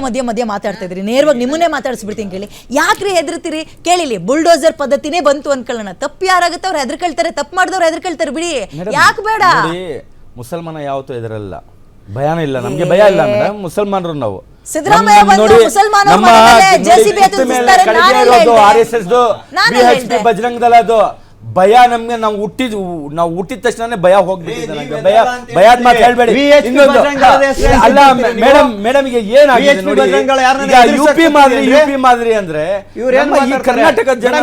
ಮಧ್ಯ ಮಧ್ಯ ಮಾತಾಡ್ತಾ ಇದ್ರಿ ನೇರವಾಗಿ ನಿಮ್ಮನ್ನೇ ಮಾತಾಡಿಸ್ಬಿಡ್ತೀನಿ ಕೇಳಿ. ಯಾಕ್ರಿ ಹೆದರ್ತೀರಿ? ಕೇಳಿಲಿ ಬುಲ್ಡೋಸರ್ ಪದ್ಧತಿನೇ ಬಂತು ಅನ್ಕೊಳ್ಳೋಣ ತಪ್ಪು ಯಾರಾಗುತ್ತೆ ಅವ್ರು ಹೆದರ್ಕೊಳ್ತಾರೆ ತಪ್ಪು ಮಾಡಿದವ್ರು ಹೆದರ್ಕೊಳ್ತಾರೆ ಬಿಡಿ. ಯಾಕೆ ಬೇಡ? ನೋಡಿ ಮುಸಲ್ಮಾನ ಯಾವತ್ತೂ ಎದುರಲ್ಲ ಭಯಾನ ಇಲ್ಲ ನಮ್ಗೆ ಭಯ ಇಲ್ಲ ಮೇಡಮ್. ಮುಸಲ್ಮಾನರು ನಾವು. ಸಿದ್ದರಾಮಯ್ಯ ನೋಡಿ, ಮುಸಲ್ಮಾನರ ನಮ್ಮ ಮನೆ ಮೇಲೆ ನೋಡಿ, JCB ಕಿತ್ತು ಎತ್ತು ಮೇಲೆ ತಿಸ್ತಾರೆ, ಕಡಿಮೆ ನಾನೆಲ್ಲ ಇರೋದು ಹೇಳ್ದೆ. RSS ದು, ನಾನೆಲ್ಲ BHP ಹೇಳ್ದೆ. ಬಜರಂಗ್ ದಳ ಅದು. ಭಯ ನಮ್ಗೆ ನಾವು ಹುಟ್ಟಿದ್ ನಾವು ಹುಟ್ಟಿದ ತಕ್ಷಣ ಭಯ ಹೋಗ್ಬಿಟ್ಟಿದೆ ಭಯ ಭಯದ ಮಾತು ಹೇಳ್ಬೇಡಿ. ಇನ್ನೊಂದು ಅಲ್ಲ. ಮೇಡಮ್ ಮೇಡಮ್ ಈಗ ಏನಾಗಿದೆ ನೋಡಿ. ಯು ಪಿ ಮಾದರಿ ಯು ಅಂದ್ರೆ? ಪಿ ಮಾದರಿ ಅಂದ್ರೆ ಈ? ಕರ್ನಾಟಕದ ಜನ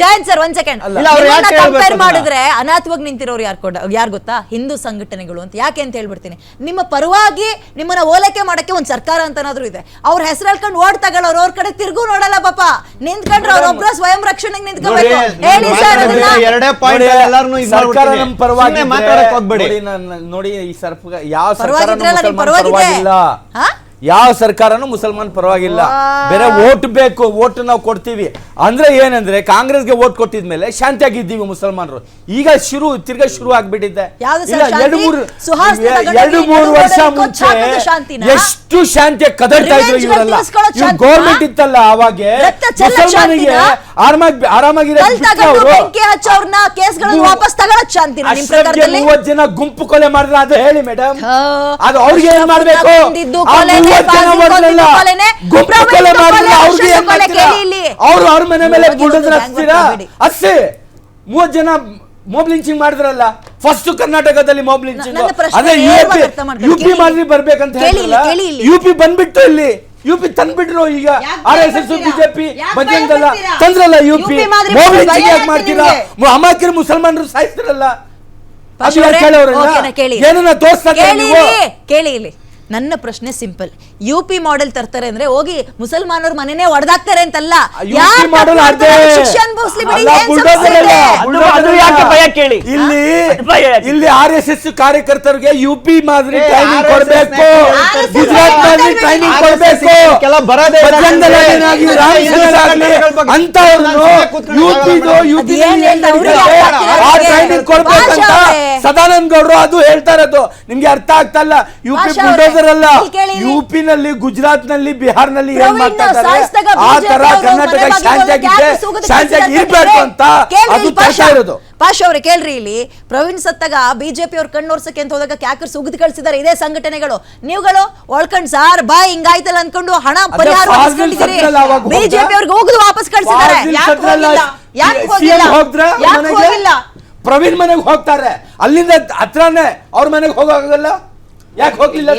ಜಯಂತ್ ಸರ್ ಒಂದ್ ಸೆಕೆಂಡ್. ಇಲ್ಲ, ಅವ್ರು ಯಾಕೆ ಕಂಪೇರ್ ಮಾಡಿದ್ರೆ ಅನಾಥವಾಗಿ ನಿಂತಿರೋರು ಯಾರು ಕೊಡ ಯಾರು ಗೊತ್ತಾ? ಹಿಂದೂ ಸಂಘಟನೆಗಳು ಅಂತ. ಯಾಕೆ ಅಂತ ಹೇಳ್ಬಿಡ್ತೀನಿ. ನಿಮ್ಮ ಪರವಾಗಿ ನಿಮ್ಮನ್ನ ಓಲೈಕೆ ಮಾಡಕ್ಕೆ ಒಂದ್ ಸರ್ಕಾರ ಇದೆ. ಅವ್ರ ಹೆಸರು ಹೇಳ್ಕೊಂಡು ಓಡ್ ತಗೊಳ್ಳೋರು ಅವ್ರ ಕಡೆ ತಿರ್ಗೂ ನೋಡಲ್ಲ ಪಾಪ. ನಿಂತ್ಕೊಂಡ್ರೆ ಅವ್ರೊಬ್ರ ಸ್ವಯಂ ರಕ್ಷಣೆಗೆ ನಿಂತ್ಕೋಬೇಕು. ನೋಡಿ, ಹೇಳಿ ಸರ್ ಅದನ್ನ. ಎರಡೇ ಪಾಯಿಂಟ್ ಸರ್ಕಾರ ನಮ್ಮ ಪರವಾಗಿ ಮಾತಾಡಕ್ ಹೋಗ್ಬೇಡಿ. ನೋಡಿ, ನೋಡಿ ಈ ಸರ್ಪ ಯಾವ ಸರ್ಕಾರ ಪರವಾಗಿಲ್ಲ. ಹಾ? ಯಾವ ಸರ್ಕಾರನು ಮುಸಲ್ಮಾನ್ ಪರವಾಗಿಲ್ಲ. ಬೇರೆ ಓಟ್ ಬೇಕು ಓಟ್ ನಾವು ಕೊಡ್ತೀವಿ. ಅಂದ್ರೆ ಏನಂದ್ರೆ ಕಾಂಗ್ರೆಸ್ಗೆ ಓಟ್ ಕೊಟ್ಟಿದ್ಮೇಲೆ ಶಾಂತಿಯಾಗಿದ್ದೀವಿ ಮುಸಲ್ಮಾನರು. ಈಗ ಶುರು ತಿರ್ಗಾ ಶುರು ಆಗ್ಬಿಟ್ಟಿದೆ. ಯಾವ್ದು ಸರ್ ಇಲ್ಲ, ಶಾಂತಿ? ಎರಡು ಮೂರು ಎರಡು ಮೂರು ವರ್ಷ ಮುಂಚೆ ಎಷ್ಟು ಶಾಂತಿಯ ಕದಡ್ತಾ ಇದ್ರು ಇವರೆಲ್ಲ. ಶಾಂತಿನ? ಗೌರ್ಮೆಂಟ್ ಇತ್ತಲ್ಲ ಅವಾಗ ಮುಸಲ್ಮಾನಿಗೆ ಆರಾಮಾಗಿ ಆರಾಮಾಗಿರೋ ಮೂವತ್ತು ಜನ ಗುಂಪು ಕೊಲೆ ಮಾಡಿದ್ರೆ ಅದು ಹೇಳಿ ಮೇಡಮ್ ಅದು ಅವ್ರಿಗೆ ಏನ್ ಮಾಡ್ಬೇಕು? ಜನ ಕೊಲೆನೇ, ಗುಂಪು ಕೊಲೆ ಕೊಲೆ, ಮಾಡಿದ್ರೆ ಅವ್ರಿಗೆ ಏನ್ ಮಾಡ್ತೀರಾ ಅವ್ರು ಅವ್ರ ಮನೆ ಮೇಲೆ ಬುಲ್ಡೋಸರ್ ಹಚ್ತೀರಾ ಹಚ್ಚಿ ಮೂವತ್ತು ಜನ ಮೊಬ್ ಲಿಂಚಿಂಗ್ ಮಾಡಿದ್ರಲ್ಲ? ಫಸ್ಟ್ ಕರ್ನಾಟಕದಲ್ಲಿ ಮೊಬ್ ಲಿಂಚಿಂಗ್ ಅದೇ ಯು ನೇರವಾಗಿ ಪಿ ಅರ್ಥ ಮಾಡ್ಕೊಳ್ಳಿ. ಯು ಪಿ ಕೇಳಿ ಮಾದರಿ ಬರ್ಬೇಕಂತ ಹೇಳಿಲ್ಲ ಯುಪಿ ಬಂದ್ಬಿಟ್ಟು ಇಲ್ಲಿ ಯು ಪಿ ತಂದ್ಬಿಟ್ರು ಈಗ ಆರ್ ಎಸ್ ಎಸ್? ಬಿಜೆಪಿ ಬಂದಿಲ್ಲ ಬಜರಂಗಲ್ಲ ಭಯಪಡ್ತೀರಾ? ತಂದ್ರಲ್ಲ ಯು UP ಪಿ ಮಾದರಿ ಮೊಬ್ ಲಿಂಚಿಂಗ್ ಯಾಕೆ ಮಾಡ್ತೀರ. ಅಮಾಯಕರು ಮುಸಲ್ಮಾನರು ಸಾಯಿಸ್ತಿರಲ್ಲ? ಕೇಳಿ. ಇಲ್ಲಿ ನನ್ನ ಪ್ರಶ್ನೆ ಸಿಂಪಲ್. ಯು ಪಿ ಮಾಡೆಲ್ ತರ್ತಾರೆ ಅಂದ್ರೆ ಹೋಗಿ ಮುಸಲ್ಮಾನರ ಮನೆನೇ ಒಡೆದಾಕ್ತಾರೆ ಅಂತಲ್ಲ. ಶಿಕ್ಷೆ ಅನುಭವಿಸ್ಲಿ ಬಿಡಿ ಇಲ್ಲಿ ಭಯ ಇಲ್ಲಿ ಆರ್ ಎಸ್ ಎಸ್ ಕಾರ್ಯಕರ್ತರಿಗೆ ಯು ಪಿ ಮಾದರಿ ಟ್ರೈನಿಂಗ್ ಕೊಡಬೇಕು. ಗುಜರಾತ್ ಮಾದರಿ ಟ್ರೈನಿಂಗ್ ಕೊಡಬೇಕು. ಅಂತವ್ರನ್ನು ಯು ಪಿ ಯು ಪಿ ಆ ಟ್ರೈನಿಂಗ್ ಕೊಡ್ಬೇಕಂತ. ಸದಾನಂದ ಗೌಡರು ಅದು ಹೇಳ್ತಾ ಇರೋದು ನಿಮ್ಗೆ ಅರ್ಥ ಆಗ್ತಾ ಇಲ್ಲ ಯು ಪಿ ಭಾಷಾ ಅವ್ರೆ. ಬುಲ್ಡೋಸರ್ ಅಲ್ಲ ಇಲ್ಲಿ ಕೇಳಿ. ಯು ಪಿ ನಲ್ಲಿ ಗುಜರಾತ್ನಲ್ಲಿ ಬಿಹಾರ್ನಲ್ಲಿ ಏನ್ ಪ್ರವೀಣ್ ಮಾಡ್ತಾ ಇದ್ದಾರೆ ಸಾಯಿಸ್ದಾಗ ಆ BJP ತರ ಅವರು ಕರ್ನಾಟಕ ಮನೆ ಬಾಗಿಲು ಶಾಂತಿಯಾಗಿದೆ ಯಾಕೆ ಸುಗದ ಶಾಂತಿಯಾಗಿ ಇರ್ಬೇಕು ಅಂತ ಕೇಳ್ರಿ ಅದು ಇಲ್ಲಿ ಪಾಷಾ. ತರ್ತಾ ಇರೋದು ಪಾಷಾ ಅವ್ರೆ ಕೇಳ್ರಿ ಇಲ್ಲಿ ಪ್ರವೀಣ್ ಸತ್ತಾಗ ಬಿಜೆಪಿ ಅವ್ರ ಕಣ್ಣೋರ್ಸಕ್ಕೆ ಅಂತ ಹೋದಾಗ ಕ್ಯಾಕರ್ ಸುಗದ್ ಕಳ್ಸಿದ್ದಾರೆ ಇದೇ ಸಂಘಟನೆಗಳು ನೀವುಗಳು ಒಳ್ಕೊಂಡ್ ಸಾರ್ ಬಾ ಹಿಂಗಾಯ್ತಲ್ಲ ಅನ್ಕೊಂಡು ಹಣ ಪರಿಹಾರ ಫಾಜಿಲ್ ಸತ್ರಲ್ಲ ಅವಾಗ ಹೋಗ್ದ? ಬಿಜೆಪಿ ಅವ್ರಿಗೆ ಹೋಗುದು ವಾಪಸ್ ಕಳ್ಸಿದ್ದಾರೆ ಫಾಜಿಲ್ ಯಾಕೆ ಸತ್ರಲ್ಲ ಹೋಗಿಲ್ಲ? ಯಾಕೆ CM ಹೋಗಿಲ್ಲ? ಹೋಗ್ದ್ರ ಯಾಕೆ ಮನೆಗೆ? ಹೋಗಿಲ್ಲ? ಪ್ರವೀಣ್ ಮನೆಗೆ ಹೋಗ್ತಾರೆ. ಅಲ್ಲಿಂದ ಹತ್ರನೇ ಅವ್ರ ಮನೆಗೆ ಹೋಗಲ್ಲ ಯಾಕೆ ಹೋಗ್ಲಿಲ್ಲ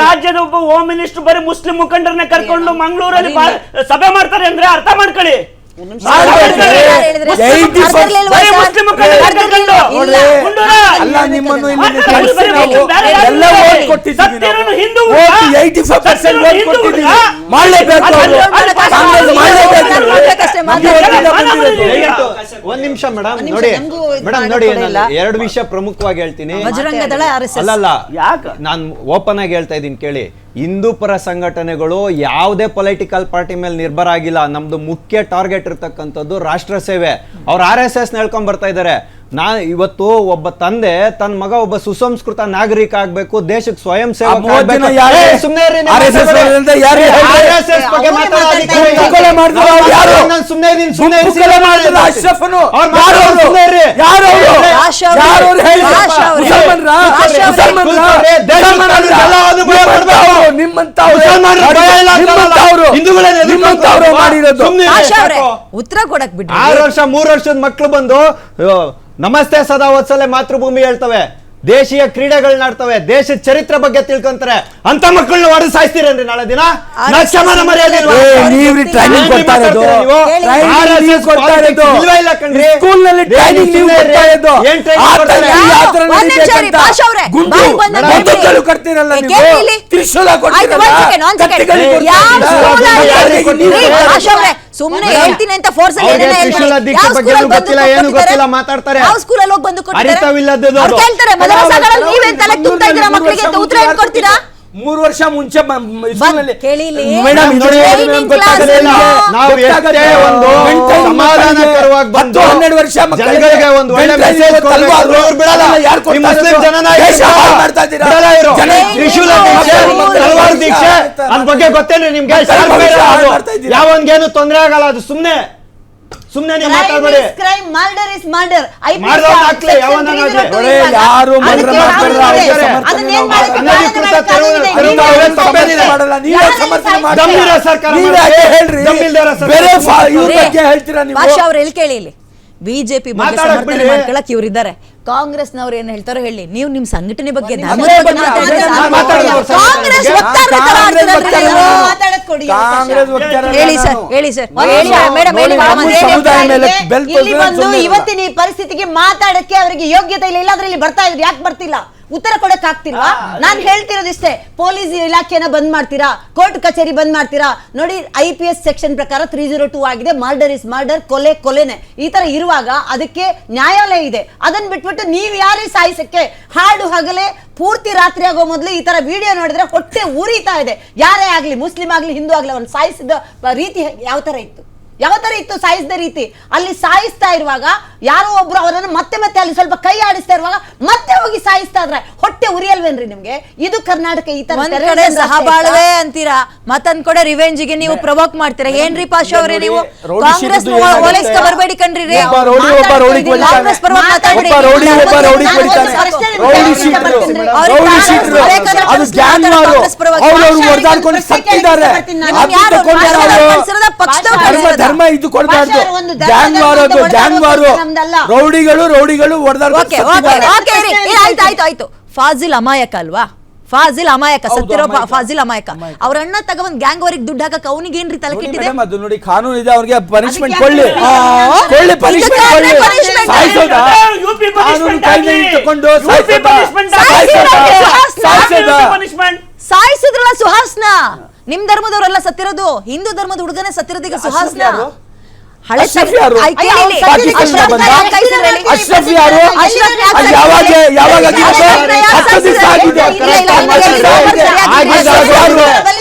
ರಾಜ್ಯದ ಒಬ್ಬ ಹೋಮ್ ಮಿನಿಸ್ಟರ್ ಬರೀ ಮುಸ್ಲಿಂ ಮುಖಂಡರನ್ನ ಕರ್ಕೊಂಡು ಮಂಗಳೂರಲ್ಲಿ ಸಭೆ ಮಾಡ್ತಾರೆ ಅಂದ್ರೆ ಅರ್ಥ ಮಾಡ್ಕೊಳ್ಳಿ. Eighty percent- ಬರೀ ಮುಸ್ಲಿಂ ಮುಖಂಡರನ್ನ ಕರ್ಕೊಂಡು ಅಲ್ಲ ನಿಮ್ಮನ್ನು ಇಲ್ಲಿ ಮಾತಾಡಿ, ಕಳಿಸಿ ಬರೀ ನಾವು. ಬೇರೆ ಎಲ್ಲ ಓಟ್ ಕೊಟ್ಟಿದ್ದೀವಿ ಹಿಂದೂ ನಾವು. ಹುಡುಗ. ಓಟ್ 85% ಸತ್ತಿರೋನು ಓಟ್ ಹಿಂದೂ ಕೊಟ್ಟಿದ್ದೀವಿ. ಮಾಡಲೇಬೇಕು ಅದು- ಅವರು. ಅದು- ಅದು- ಕಾಂಗ್ರೆಸ್ ಮಾಡಲೇಬೇಕು. ಮಾಡ್ಬೇಕಷ್ಟೇ, ನಮ್ಗೆ ಮಾಡ್ಬೇಕು. ವತಿಯಿಂದ ಬಂದಿರೋದು. ದಯವಿಟ್ಟು ಒಂದ್ ನಿಮಿಷ ಮೇಡಮ್ ನೋಡಿ. ನಮ್ಗೂ ಮೇಡಮ್ ನೋಡಿ ಎರಡು ವಿಷಯ ಪ್ರಮುಖವಾಗಿ ಹೇಳ್ತೀನಿ. ಅಲ್ಲಲ್ಲ ಯಾಕ? ನಾನು ಓಪನ್ ಆಗಿ ಹೇಳ್ತಾ ಇದ್ದೀನಿ ಕೇಳಿ. ಹಿಂದೂ ಪರ ಸಂಘಟನೆಗಳು ಯಾವುದೇ ಪೊಲಿಟಿಕಲ್ ಪಾರ್ಟಿ ಮೇಲೆ ನಿರ್ಭರ ಆಗಿಲ್ಲ. ನಮ್ದು ಮುಖ್ಯ ಟಾರ್ಗೆಟ್ ಇರ್ತಕ್ಕಂಥದ್ದು ರಾಷ್ಟ್ರ ಸೇವೆ. ಅವ್ರು ಆರ್ ಎಸ್ ಎಸ್ ಹೇಳ್ಕೊಂಡ್ ಬರ್ತಾ ಇದ್ದಾರೆ ನಾ ಇವತ್ತು ಒಬ್ಬ ತಂದೆ ತನ್ನ ಮಗ ಒಬ್ಬ ಸುಸಂಸ್ಕೃತ ನಾಗರಿಕ ಆಗ್ಬೇಕು ದೇಶಕ್ಕೆ ಸ್ವಯಂ ಸೇವಕ ಉತ್ತರ ಕೊಡಕ್ ಬಿಟ್ಟು ಆರು ವರ್ಷ ಮೂರ್ ವರ್ಷದ ಮಕ್ಳು ಬಂದು ನಮಸ್ತೆ ಸದಾ ವತ್ಸಲೆ ಮಾತೃಭೂಮಿ ಹೇಳ್ತವೆ. ದೇಶೀಯ ಕ್ರೀಡೆಗಳನ್ನ ಆಡ್ತವೆ ದೇಶದ ಚರಿತ್ರೆ ಬಗ್ಗೆ ತಿಳ್ಕೊಂತಾರೆ. ಅಂತ ಮಕ್ಕಳನ್ನ ಹೊಡೆದು ಸಾಯಿಸ್ತೀರೇನ್ರಿ ನಾಳೆ ದಿನ? ನಕ್ಷಮಾನ ಮರ್ಯಾದೆ ಇಲ್ವಾ? ಮೇಡಮ್, ಹೇಳ್ತೀನಿ ಅಂತ ಫೋರ್ಸ್ ಅವ್ರಿಗೆ ಬಗ್ಗೆ ಗೊತ್ತಿಲ್ಲ, ಏನು ಗೊತ್ತಿಲ್ಲ, ಮಾತಾಡ್ತಾರೆ. ಯಾವ ಸ್ಕೂಲಲ್ಲಿ ಹೋಗಿ ಬಂದು ಕೊಟ್ಟಿದ್ದಾರೆ ಅರಿತವಿಲ್ಲದ್ದು. ಅವ್ರು ಕೇಳ್ತಾರೆ ಮದ್ರಸಾಗಳಲ್ಲಿ ನೀವೇನ್ ತಲೆ ತುಂಬ್ತಾ ಇದ್ದೀರಾ ಮಕ್ಕಳಿಗೆ ಅಂತ ಉತ್ತರ ಏನ್ ಕೊಡ್ತೀರಾ ಮೂರು ವರ್ಷ ಮುಂಚೆ ಹನ್ನೆರಡು ವರ್ಷ ಮಕ್ಕಳಿಗೆ ಬಗ್ಗೆ ಗೊತ್ತೇನ್ರಿ ನಿಮ್ಗೆ? ಯಾವನ್ಗೇನು ತೊಂದ್ರೆ ಆಗಲ್ಲ ಅದು ಸುಮ್ನೆ ಸುಮ್ನೆ ನೀವು ಮಾತಾಡ್ಬೇಡಿ. ಕ್ರೈಮ್ ಮರ್ಡರ್ ಇಸ್ ಮರ್ಡರ್ ಐ ಹಾಕ್ಲಿ, ಯಾವನನ್ನ ಹಾಕ್ಲಿ. ನೋಡಿ, ಯಾರು ಮರ್ಡರ್ ಮಾಡ್ತಾರೆ ಅದನ್ನ ಏನು ಸಮರ್ಥನೆ ತಪ್ಪೇನಿದೆ? ಮಾಡಲ್ಲ ನೀವು ಸಮರ್ಥನೆ ಮಾಡ್ತೀರಾ? ದಮ್ಮಿರೋ ಸರ್ಕಾರ ನೀವೇ ಮಾಡಿ. ಹೇಳ್ರಿ. ದಮ್ಮಿಲ್ದಿರೋ ಸರ್ಕಾರ ಬೇರೆ. ಇವ್ರ ಬಗ್ಗೆ ಹೇಳ್ತೀರಾ ನೀವು? ಭಾಷಾ ಅವರು ಎಲ್ಲಿ ಕೇಳಿ ಇಲ್ಲಿ? ಬಿಜೆಪಿ ಬಗ್ಗೆ ಸಮರ್ಥನೆ ಮಾಡ್ಕೊಳ್ಳಕ್ಕೆ ಇವ್ರಿದ್ದಾರೆ. ಕಾಂಗ್ರೆಸ್ನವ್ರು ಏನ್ ಹೇಳ್ತಾರೋ ಹೇಳಿ ನೀವು ನಿಮ್ ಸಂಘಟನೆ ಬಗ್ಗೆ ಧರ್ಮದ. ಕಾಂಗ್ರೆಸ್ ವಕ್ತಾರರ ತರ ಕಾಂಗ್ರೆಸ್ ನೀವು. ಮಾತಾಡಕ್ ಕೊಡಿ ಕಾಂಗ್ರೆಸ್ ವಕ್ತಾರ ಹೇಳಿ ಸರ್ ಹೇಳಿ ಸರ್. ಒಂದು ಹೇಳಿ ನಿಮಿಷ. ಮೇಡಮ್ ಹೇಳಿ ನೋಡಿ, ಮೇಡಮ್ ನಮ್ಮ ಅದೇನು ಸಮುದಾಯ ಮೇಲೆ ಬೆಲ್ ಇಲ್ಲಿ ಬಂದು ಇವತ್ತಿನ ಈ ಪರಿಸ್ಥಿತಿಗೆ ಮಾತಾಡಕ್ಕೆ ಅವರಿಗೆ ಯೋಗ್ಯತೆ ಇಲ್ಲ ಇಲ್ಲಾಂದ್ರೆ ಇಲ್ಲಿ ಬರ್ತಾ ಇದ್ರು. ಯಾಕೆ ಬರ್ತಿಲ್ಲ? ಉತ್ತರ ಕೊಡಕ್ ಆಗ್ತಿಲ್ವಾ? ನಾನ್ ಹೇಳ್ತಿರೋದಿಷ್ಟೇ ಪೊಲೀಸ್ ಇಲಾಖೆನ ಬಂದ್ ಮಾಡ್ತೀರಾ? ಕೋರ್ಟ್ ಕಚೇರಿ ಬಂದ್ ಮಾಡ್ತೀರಾ? ನೋಡಿ ಐ ಪಿ ಎಸ್ ಸೆಕ್ಷನ್ ಪ್ರಕಾರ ತ್ರೀ ಜೀರೋ ಟೂ ಆಗಿದೆ. ಮರ್ಡರ್ ಇಸ್ ಮರ್ಡರ್ ಕೊಲೆ ಕೊಲೆನೆ. ಈ ತರ ಇರುವಾಗ ಅದಕ್ಕೆ ನ್ಯಾಯಾಲಯ ಇದೆ. ಅದನ್ನ ಬಿಟ್ಬಿಟ್ಟು ನೀವ್ ಯಾರೇ ಸಾಯಿಸಕ್ಕೆ ಹಾಡು ಹಗಲೆ ಪೂರ್ತಿ ರಾತ್ರಿ ಆಗೋ ಮೊದಲು ಈ ತರ ವಿಡಿಯೋ ನೋಡಿದ್ರೆ ಹೊಟ್ಟೆ ಉರಿತಾ ಇದೆ. ಯಾರೇ ಆಗ್ಲಿ ಮುಸ್ಲಿಂ ಆಗ್ಲಿ ಹಿಂದೂ ಆಗ್ಲಿ ಅವ್ನು ಸಾಯಿಸಿದ ರೀತಿ ಯಾವ ತರ ಇತ್ತು? ಯಾವ ತರ ಇತ್ತು ಸಾಯಿಸಿದ ರೀತಿ. ಅಲ್ಲಿ ಸಾಯಿಸ್ತಾ ಇರುವಾಗ ಯಾರೋ ಒಬ್ರು ಅವರನ್ನು ಮತ್ತೆ ಮತ್ತೆ ಅಲ್ಲಿ ಸ್ವಲ್ಪ ಕೈ ಆಡಿಸ್ತಾ ಇರುವಾಗ ಮತ್ತೆ ಹೋಗಿ ಸಾಯಿಸ್ತಾ ಇದ್ರೆ ಹೊಟ್ಟೆ ಉರಿಯಲ್ವೇನ್ರಿ ನಿಮ್ಗೆ? ಇದು ಕರ್ನಾಟಕ ಈ ತರ ಸಹಬಾಳ್ವೆ ಅಂತೀರಾ? ಮತ್ತೊಂದ್ ಕಡೆ ರಿವೆಂಜ್ಗೆ ನೀವು ಪ್ರವೋಕ್ ಮಾಡ್ತೀರಾ? ಏನ್ರಿ ಪಾಶು ಅವರೇ ನೀವು? ಕಾಂಗ್ರೆಸ್? ಓಲೈಸ್ಕ ಬರಬೇಡಿ ಕಣ್ರಿ. ಕಾಂಗ್ರೆಸ್ ಪರವಾಗಿ ರೌಡಿ ಕಾಂಗ್ರೆಸ್ ಪರವಾಗಿ. ಅವ್ರು ಧರ್ಮ ಇದು ಕೊಡಬಾರ್ದು ಜಾನುವಾರು ಒಂದು ಧರ್ಮ ಗ್ಯಾಂಗ್ ಧರ್ಮ ವಾರು ಅಂತ ಅದು ಗ್ಯಾಂಗ್ ವಾರು ಹೊಡೆದಾಡೋದು ನಮ್ದಲ್ಲ. ರೌಡಿಗಳು ರೌಡಿಗಳು ಆಯ್ತು ಆಯ್ತು ಆಯ್ತು. ಫಾಜಿಲ್ ಅಮಾಯಕ ಅಲ್ವಾ? ಫಾಜಿಲ್ ಅಮಾಯಕ ಸತ್ತಿರೋ. ಫಾಜಿಲ್ ಅಮಾಯಕ. ಅವ್ರ ಅಣ್ಣ ತಗೊಂಡ್ ಗ್ಯಾಂಗ್ ಅವರಿಗೆ ದುಡ್ಡು ಹಾಕಕ್ ಅವನಿಗೆ ಏನ್ರಿ ತಲೆ ಕೆಟ್ಟಿದೆ? ಅದು ನೋಡಿ ಕಾನೂನು ಇದೆ ಅವ್ರಿಗೆ ಪನಿಷ್ಮೆಂಟ್ ಕೊಳ್ಳಿ ಕೊಳ್ಳಿ ಪನಿಷ್ಮೆಂಟ್ ಕೊಳ್ಳಿ ಸಾಯಿಸೋದಾ? ಕಾನೂನು punishment ತಕೊಂಡು ಸಾಯಿಸೋದಾ? ಸಾಯಿಸೋದಾ? ಸಾಯಿಸಿದ್ರಲ್ಲ ಸುಹಾಸ್ನ ನಿಮ್ ಧರ್ಮದವರೆಲ್ಲ ಸತ್ತಿರೋದು ಹಿಂದೂ ಧರ್ಮದ ಹುಡುಗನೇ ಸತ್ತಿರೋದೀಗ ಸುಹಾಸ್ನ ಹಳೆ ಅಶ್ರಫ್ ಯಾರು? ಅಶ್ರಫ್ ಅದು ಯಾವಾಗ ಯಾವಾಗ ಹತ್ತು ದಿವಸ? ಆಗಿದೆ?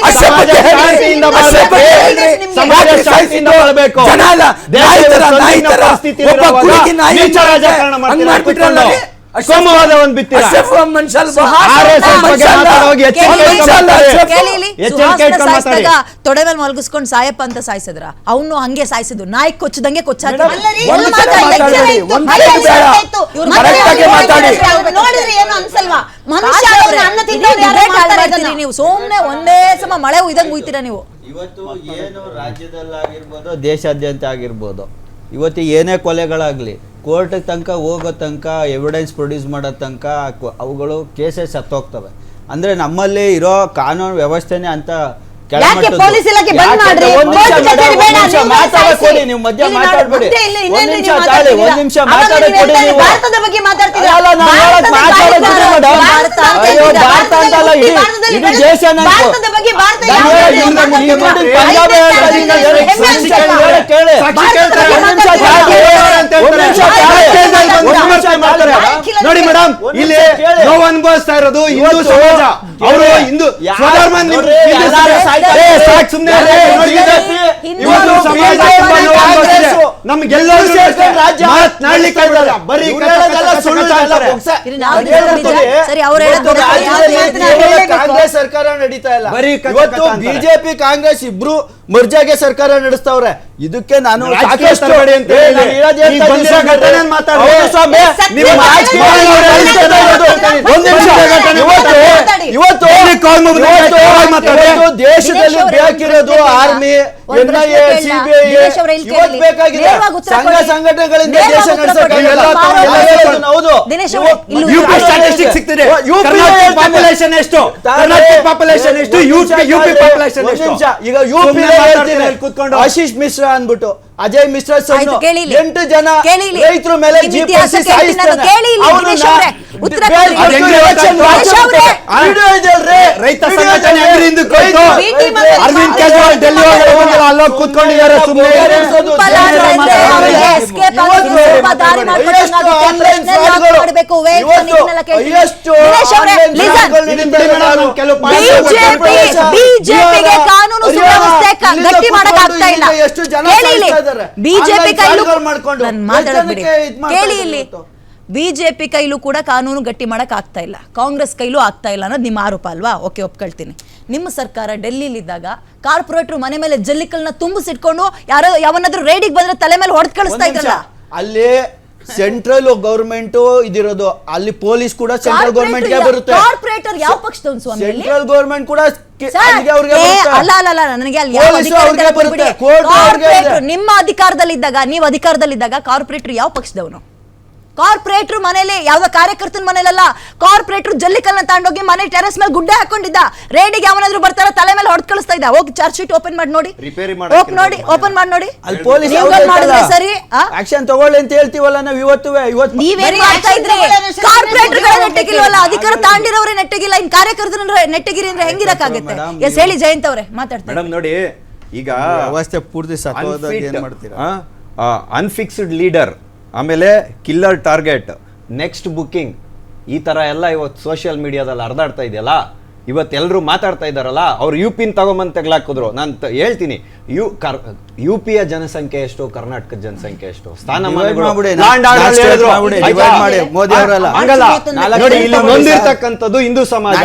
ಅಶ್ರಫ್ ಬಗ್ಗೆ ಹೇಳ್ರಿ. ಅಶ್ರಫ್ ಬಗ್ಗೆ ಹೇಳ್ರಿ. ಸಮಾಜ ಯಾಕೆ ಶಾಂತಿಯಿಂದ ಬಾಳ್ಬೇಕು. ಜನ ಅಲ್ಲ ನಾಯಿ ತರ ನಾಯಿ ತರ ಒಬ್ಬ ಇರುವಾಗ ನಾಯಿ ನೀಚ ರಾಜಕಾರಣ ಹಂಗ್ ಮಾಡ್ತೀರಾ ಮಾಡ್ಬಿಟ್ರಲ್ಲ ಕೂತ್ಕೊಂಡು. ಅಶ್ರಫ್ ಕೋಮುವಾದ ಒಂದ್ ಬಿತ್ತೀರಾ? ಅಶ್ರಫ್ ಅಶ್ರಫ್. ಸಾಯಿಸಿದಾಗ ತೊಡೆ ಮೇಲೆ ಮಲಗಿಸ್ಕೊಂಡು ಸಾಯಪ್ಪ ಅಂತ ಸಾಯಿಸಿದ್ರ. ಅವನು ಹಂಗೆ ಸಾಯಿಸಿದ್ರು ನಾಯಿ ಕೊಚ್ಚದಂಗೆ ಇದನ್ನ. ನೀವು. ಸುಮ್ನೆ ಒಂದೇ ಸಮ ಮಳೆ ಉಯ್ದಂಗ್ ಉಯ್ತೀರಾ ನೀವು? ಇವತ್ತು ಏನು ರಾಜ್ಯದಲ್ಲಾಗಿರ್ಬೋದು ದೇಶಾದ್ಯಂತ ಆಗಿರ್ಬೋದು. ಇವತ್ತು ಏನೇ ಕೊಲೆಗಳಾಗಲಿ ಕೋರ್ಟ್ ತನಕ, ಹೋಗೋ ತನಕ ಎವಿಡೆನ್ಸ್ ಪ್ರೊಡ್ಯೂಸ್ ಮಾಡೋ ತನಕ ಅವುಗಳು ಕೇಸಸ್ ಸತ್ತೋಗ್ತವೆ. ಅಂದರೆ ನಮ್ಮಲ್ಲಿ ಇರೋ ಕಾನೂನು ವ್ಯವಸ್ಥೆನೇ ಅಂತ ಕೆಳಮಟ್ಟದ್ದು. ಪೊಲೀಸ್ ಇಲಾಖೆ ಬಂದ್ ಮಾಡ್ರಿ? ನೀವು ಮಧ್ಯ ಮಾತಾಡ್ಬೇಡಿ. ಒಂದ್ ನಿಮಿಷ ನೀವು ತಾಳಿ ಒಂದ್ ನಿಮಿಷ ನೀವು ಭಾರತದ ಬಗ್ಗೆ ಮಾತಾಡ್ತೀರಾ ಅಲ್ಲ, ನಾನು ಹೇಳಕ್ ಭಾರತ ಮೇಡಮ್. ಅಂತ ಅಯ್ಯೋ, ಹೇಳ್ತಿದ್ದ. ಭಾರತ ಅಂತಲ್ಲ, ಭಾರತದಲ್ಲಿ ಇಡೀ- ಇಡೀ ದೇಶ ಭಾರತದ ಬಗ್ಗೆ ಭಾರತ? ಕೇಳಿ. ನೋಡಿ ಮೇಡಮ್ ಇಲ್ಲಿ ನೋವು ಅನುಭವಿಸ್ತಾ ಇರೋದು ಹಿಂದೂ ಸಮಾಜ. ಅವರು. ಹಿಂದೂ ಸ್ವಧರ್ಮ ಮಾತ್ನಾಡ್ಲಿಕ್ಕೆ ಬರೀ? ಕಾಂಗ್ರೆಸ್ ಸರ್ಕಾರ ನಡೀತಾ ಇಲ್ಲ. ಇವತ್ತು ಬಿಜೆಪಿ ಕಾಂಗ್ರೆಸ್ ಇಬ್ರು ಮರ್ಜಾಗೆ ಸರ್ಕಾರ ನಡೆಸ್ತವ್ರೆ. ಇದಕ್ಕೆ ನಾನು ಸಾಕಷ್ಟು ಇವತ್ತು ದೇಶದಲ್ಲಿ ಬೇಕಿರೋದು ಆರ್ಮಿ ಪಾಪ್ಯುಲೇಷನ್ ಎಷ್ಟು? ಪಾಪ್ಯುಲೇಷನ್ ಎಷ್ಟು. ಈಗ ಯುಪಿ ಕುತ್ಕೊಂಡು. ಆಶೀಶ್ ಮಿಶ್ರಾ ಅನ್ಬಿಟ್ಟು ಅಜಯ್ ಮಿಶ್ರಾ. ಎಂಟು ಜನ ರೈತರ ಮೇಲೆ ರೈತ ಸಂಘಟನೆ ಅರವಿಂದ್ ಕೇಜ್ರಿವಾಲ್ ಡೆಲ್ಲಿ ಅಲ್ಲೋಗಿ ಕೂತ್ಕೊಂಡಿದ್ದಾರೆ. ಬಿಜೆಪಿ ಬಿಜೆಪಿಗೆ ಕ- ಮಾಡಕ್ ಆಗ್ತಾ ಇಲ್ಲ. ಎಷ್ಟು ಜನ ಕೇಳಿ ಇಲ್ಲಿ. ಬಿಜೆಪಿ ಕೈಲೂ ಮಾಡ್ಕೊಂಡು ನನ್ ಮಾತಾಡಕ್ ಬಿಡಿ. ಜನಕ್ಕೆ ಇದ್ ಕೇಳಿ ಇಲ್ಲಿ. ಬಿಜೆಪಿ ಕೈಲೂ ಕೂಡ ಕಾನೂನು ಗಟ್ಟಿ ಮಾಡಕ್ ಆಗ್ತಾ ಇಲ್ಲ. ಕಾಂಗ್ರೆಸ್ ಕೈಲೂ ಆಗ್ತಾ ಇಲ್ಲ ಅನ್ನೋದು ನಿಮ್ಮ ಆರೋಪ ಅಲ್ವಾ? ಓಕೆ ಒಪ್ಕೊಳ್ತೀನಿ. ನಿಮ್ಮ ಸರ್ಕಾರ ಡೆಲ್ಲಿಲಿದ್ದಾಗ ಕಾರ್ಪೊರೇಟರ್ ಮನೆ ಮೇಲೆ ಜಲ್ಲಿಕಲ್ನ ತುಂಬಿಸಿಟ್ಕೊಂಡು ಯಾರೋ ಯಾವನಾದ್ರೂ ರೇಡಿಗೆ ಬಂದ್ರೆ ತಲೆ ಮೇಲೆ ಹೊಡೆದ್ ಕಳಿಸ್ತಾ ಇದ್ರಲ್ಲ ಅಲ್ಲಿ ಸೆಂಟ್ರಲ್ ಗೌರ್ಮೆಂಟ್ ಇದಿರೋದು ಅಲ್ಲಿ ಪೊಲೀಸ್ ಕೂಡ ಸೆಂಟ್ರಲ್ ಗೌರ್ಮೆಂಟ್ಗೆ ಬರುತ್ತೆ. ಕಾರ್ಪೊರೇಟರ್ ಯಾವ ಪಕ್ಷದವನು ಸ್ವಾಮಿ ಸೆಂಟ್ರಲ್ ಗೌರ್ಮೆಂಟ್ ಕೂಡ ನಿಮ್ಮ ಅಧಿಕಾರದಲ್ಲಿದ್ದಾಗ ನೀವು ಅಧಿಕಾರದಲ್ಲಿದ್ದಾಗ ಕಾರ್ಪೊರೇಟರ್ ಯಾವ ಪಕ್ಷದವನು? ಕಾರ್ಪೊರೇಟರ್ ಮನೇಲಿ ಯಾವ್ದೋ ಕಾರ್ಯಕರ್ತನ ಮನೇಲಲ್ಲ ಕಾರ್ಪೊರೇಟರ್ ಜಲ್ಲಿಕಲ್ನ ತಗೊಂಡೋಗಿ ಮನೆ ಟೆರೆಸ್ ಮೇಲೆ ಗುಡ್ಡೆ ಹಾಕೊಂಡಿದ್ದ ರೇಡಿಗೆ ಯಾವನಾದ್ರೂ ಬರ್ತಾರ ತಲೆ ಮೇಲೆ ಹೊಡೆದು ಕಳಿಸ್ತಾ ಇದ್ದ. ಹೋಗಿ ಚಾರ್ಜ್ ಶೀಟ್ ಓಪನ್ ಮಾಡಿ ನೋಡಿ. ರಿಪೇರಿ ನೋಡಿ ಓಪನ್ ಮಾಡಿ ನೋಡಿ. ಅಲ್ಲಿ ಪೊಲೀಸ್ ಮಾಡಿದ್ರೆ ಸರಿ ಆಕ್ಷನ್ ತಗೊಳ್ಳಿ ಅಂತ ಹೇಳ್ತೀವಲ್ಲ ನಾವು ಇವತ್ತು ಇವತ್ತು ನೀವೇನ್ ಮಾಡ್ತಾ ಇದ್ರಿ? ತಗೊಳ್ಳೋದು ಅಷ್ಟೇ, ಕಾರ್ಪೊರೇಟರ್ ಸುಮ್ನೆ ನೆಟ್ಟಗಿಲ್ವಲ್ಲ? ಅಧಿಕಾರ ತಾಂಡಿರೋರೇ ನೆಟ್ಟಗಿಲ್ಲ. ಇನ್ ಕಾರ್ಯಕರ್ತರು ನೆಟ್ಟಗಿರಿ ಅಂದ್ರೆ ಹೆಂಗಿರಕ್ಕಾಗತ್ತೆ ಎಸ್ ಹೇಳಿ ಜಯಂತ್ ಅವರೇ ಮಾತಾಡ್ತಾರೆ ಮೇಡಮ್ ನೋಡಿ ಈಗ ಅವಸ್ಥೆ ಪೂರ್ತಿ ಸತ್ತೋದಾಗ ಏನ್ ಮಾಡ್ತೀರಾ? ಅನ್ಫಿಕ್ಸ್ಡ್ ಲೀಡರ್ ಆಮೇಲೆ ಕಿಲ್ಲರ್ ಟಾರ್ಗೆಟ್ ನೆಕ್ಸ್ಟ್ ಬುಕ್ಕಿಂಗ್ ಈ ತರ ಎಲ್ಲ ಇವತ್ತು ಸೋಷಿಯಲ್ ಮೀಡಿಯಾದಲ್ಲಿ ಹರಿದಾಡ್ತಾ ಇದೆಯಲ್ಲ? ಇವತ್ತು ಎಲ್ಲರೂ ಮಾತಾಡ್ತಾ ಇದ್ದಾರಲ್ಲ? ಅವ್ರು ಯು ಪಿನ್ ತಗೊಂಬಂದು ತೆಗ್ಲಾಕಿದ್ರು. ನಾನು ತ- ಹೇಳ್ತೀನಿ ಯು ಕರ್ ಯು ಪಿಯ ಜನಸಂಖ್ಯೆ ಎಷ್ಟು ಕರ್ನಾಟಕದ ಜನಸಂಖ್ಯೆ ಎಷ್ಟು? ಸ್ಥಾನಮಾನಗಳು. ಹಿಂದೂ ಸಮಾಜ.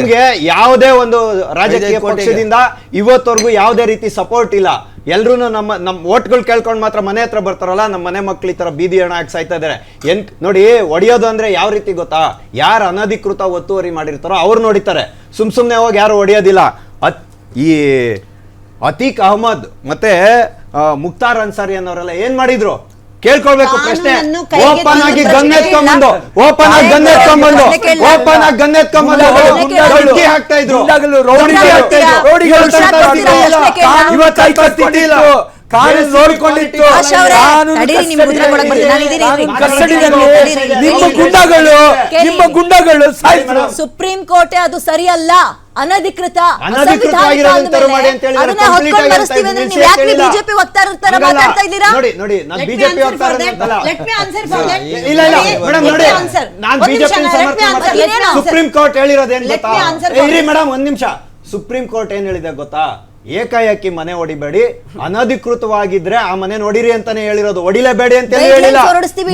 ನಮ್ಗೆ ಯಾವುದೇ ಒಂದು ರಾಜಕೀಯ ಪಕ್ಷದಿಂದ ಇವತ್ತವರೆಗೂ ಯಾವುದೇ ರೀತಿ ಸಪೋರ್ಟ್ ಇಲ್ಲ. ಎಲ್ರು ನಮ್ಮ ನಮ್ಮ ಓಟ್ಗಳು ಕೇಳ್ಕೊಂಡು ಮಾತ್ರ ಮನೆ ಹತ್ರ ಬರ್ತಾರಲ್ಲ ನಮ್ಮ ಮನೆ ಮಕ್ಳು ಈ ಥರ ಬೀದಿ ಹಣ ಹಾಕಿ ಸಾಯ್ತಾ ಇದಾರೆ. ಎನ್ ನೋಡಿ, ಒಡೆಯೋದು ಅಂದ್ರೆ ಯಾವ ರೀತಿ ಗೊತ್ತಾ? ಯಾರು ಅನಧಿಕೃತ ಒತ್ತುವರಿ ಮಾಡಿರ್ತಾರೋ ಅವ್ರು ನೋಡಿತಾರೆ. ಸುಮ್ ಸುಮ್ಮನೆ ಹೋಗಿ ಯಾರು ಒಡೆಯೋದಿಲ್ಲ. ಅತ್, ಈ ಅತೀಕ್ ಅಹಮದ್ ಮತ್ತೆ ಮುಕ್ತಾರ್ ಅನ್ಸಾರಿ ಅನ್ನೋರೆಲ್ಲ ಏನು ಮಾಡಿದ್ರು? ಕೇಳ್ಕೊಳ್ಬೇಕು ಪ್ರಶ್ನೆ. ಓಪನ್ ಆಗಿ ಗನ್ ಎತ್ಕೊಂಡ್ಬಂದು ಓಪನ್ ಆಗಿ ಗನ್ ಎತ್ಕೊಂಡ್ಬಂದು. ಓಪನ್ ಆಗಿ ಗನ್ ಎತ್ಕೊಂಡ್ಬಂದು ಹಾಕ್ತಾ ಇದ್ರು. ಗುಂಡಾಗಳು, ರೌಡಿಗಳು, ಧಮ್ಕಿ ಹಾಕ್ತಾ ಇದ್ರು. ಇವತ್ತು ಸ್ಥಿತಿ ಇಲ್ಲ. ಕಾನೂನು ನೋಡ್ಕೊಂಡಿತ್ತು. ನಿಮ್ಮ ಗುಂಡಗಳು ನಿಮ್ಮ ಗುಂಡಗಳು ಸುಪ್ರೀಂ ಕೋರ್ಟ್ ಅದು ಸರಿಯಲ್ಲ. ಅನಧಿಕೃತ. ಬಿಜೆಪಿ ಮಾತಾಡ್ತಾ ಇದ್ದೀರಾ? ನೋಡಿ ನೋಡಿ ನಾನು ಬಿಜೆಪಿ. ಇಲ್ಲ ಇಲ್ಲ Let ಮೇಡಮ್ ನೋಡಿ ನಾನು ಬಿಜೆಪಿ ಸಮರ್ಥನೆ ಮಾಡ್ತೀನಿ. Let me answer. Supreme court ಹೇಳಿರೋದೇನ್ ಗೊತ್ತಾ? ಇರಿ ಮೇಡಮ್ ಒಂದ್ ನಿಮಿಷ. ಸುಪ್ರೀಂ ಕೋರ್ಟ್ ಏನ್ ಹೇಳಿದೆ ಗೊತ್ತಾ? ಏಕಾಏಕಿ ಮನೆ ಹೊಡಿಬೇಡಿ ಅನಧಿಕೃತವಾಗಿದ್ರೆ ಆ ಮನೆ ನೋಡಿರಿ ಅಂತಾನೆ ಹೇಳಿರೋದು. ಹೊಡಿಲೇಬೇಡಿ ಅಂತ ಹೇಳಿಲ್ಲ.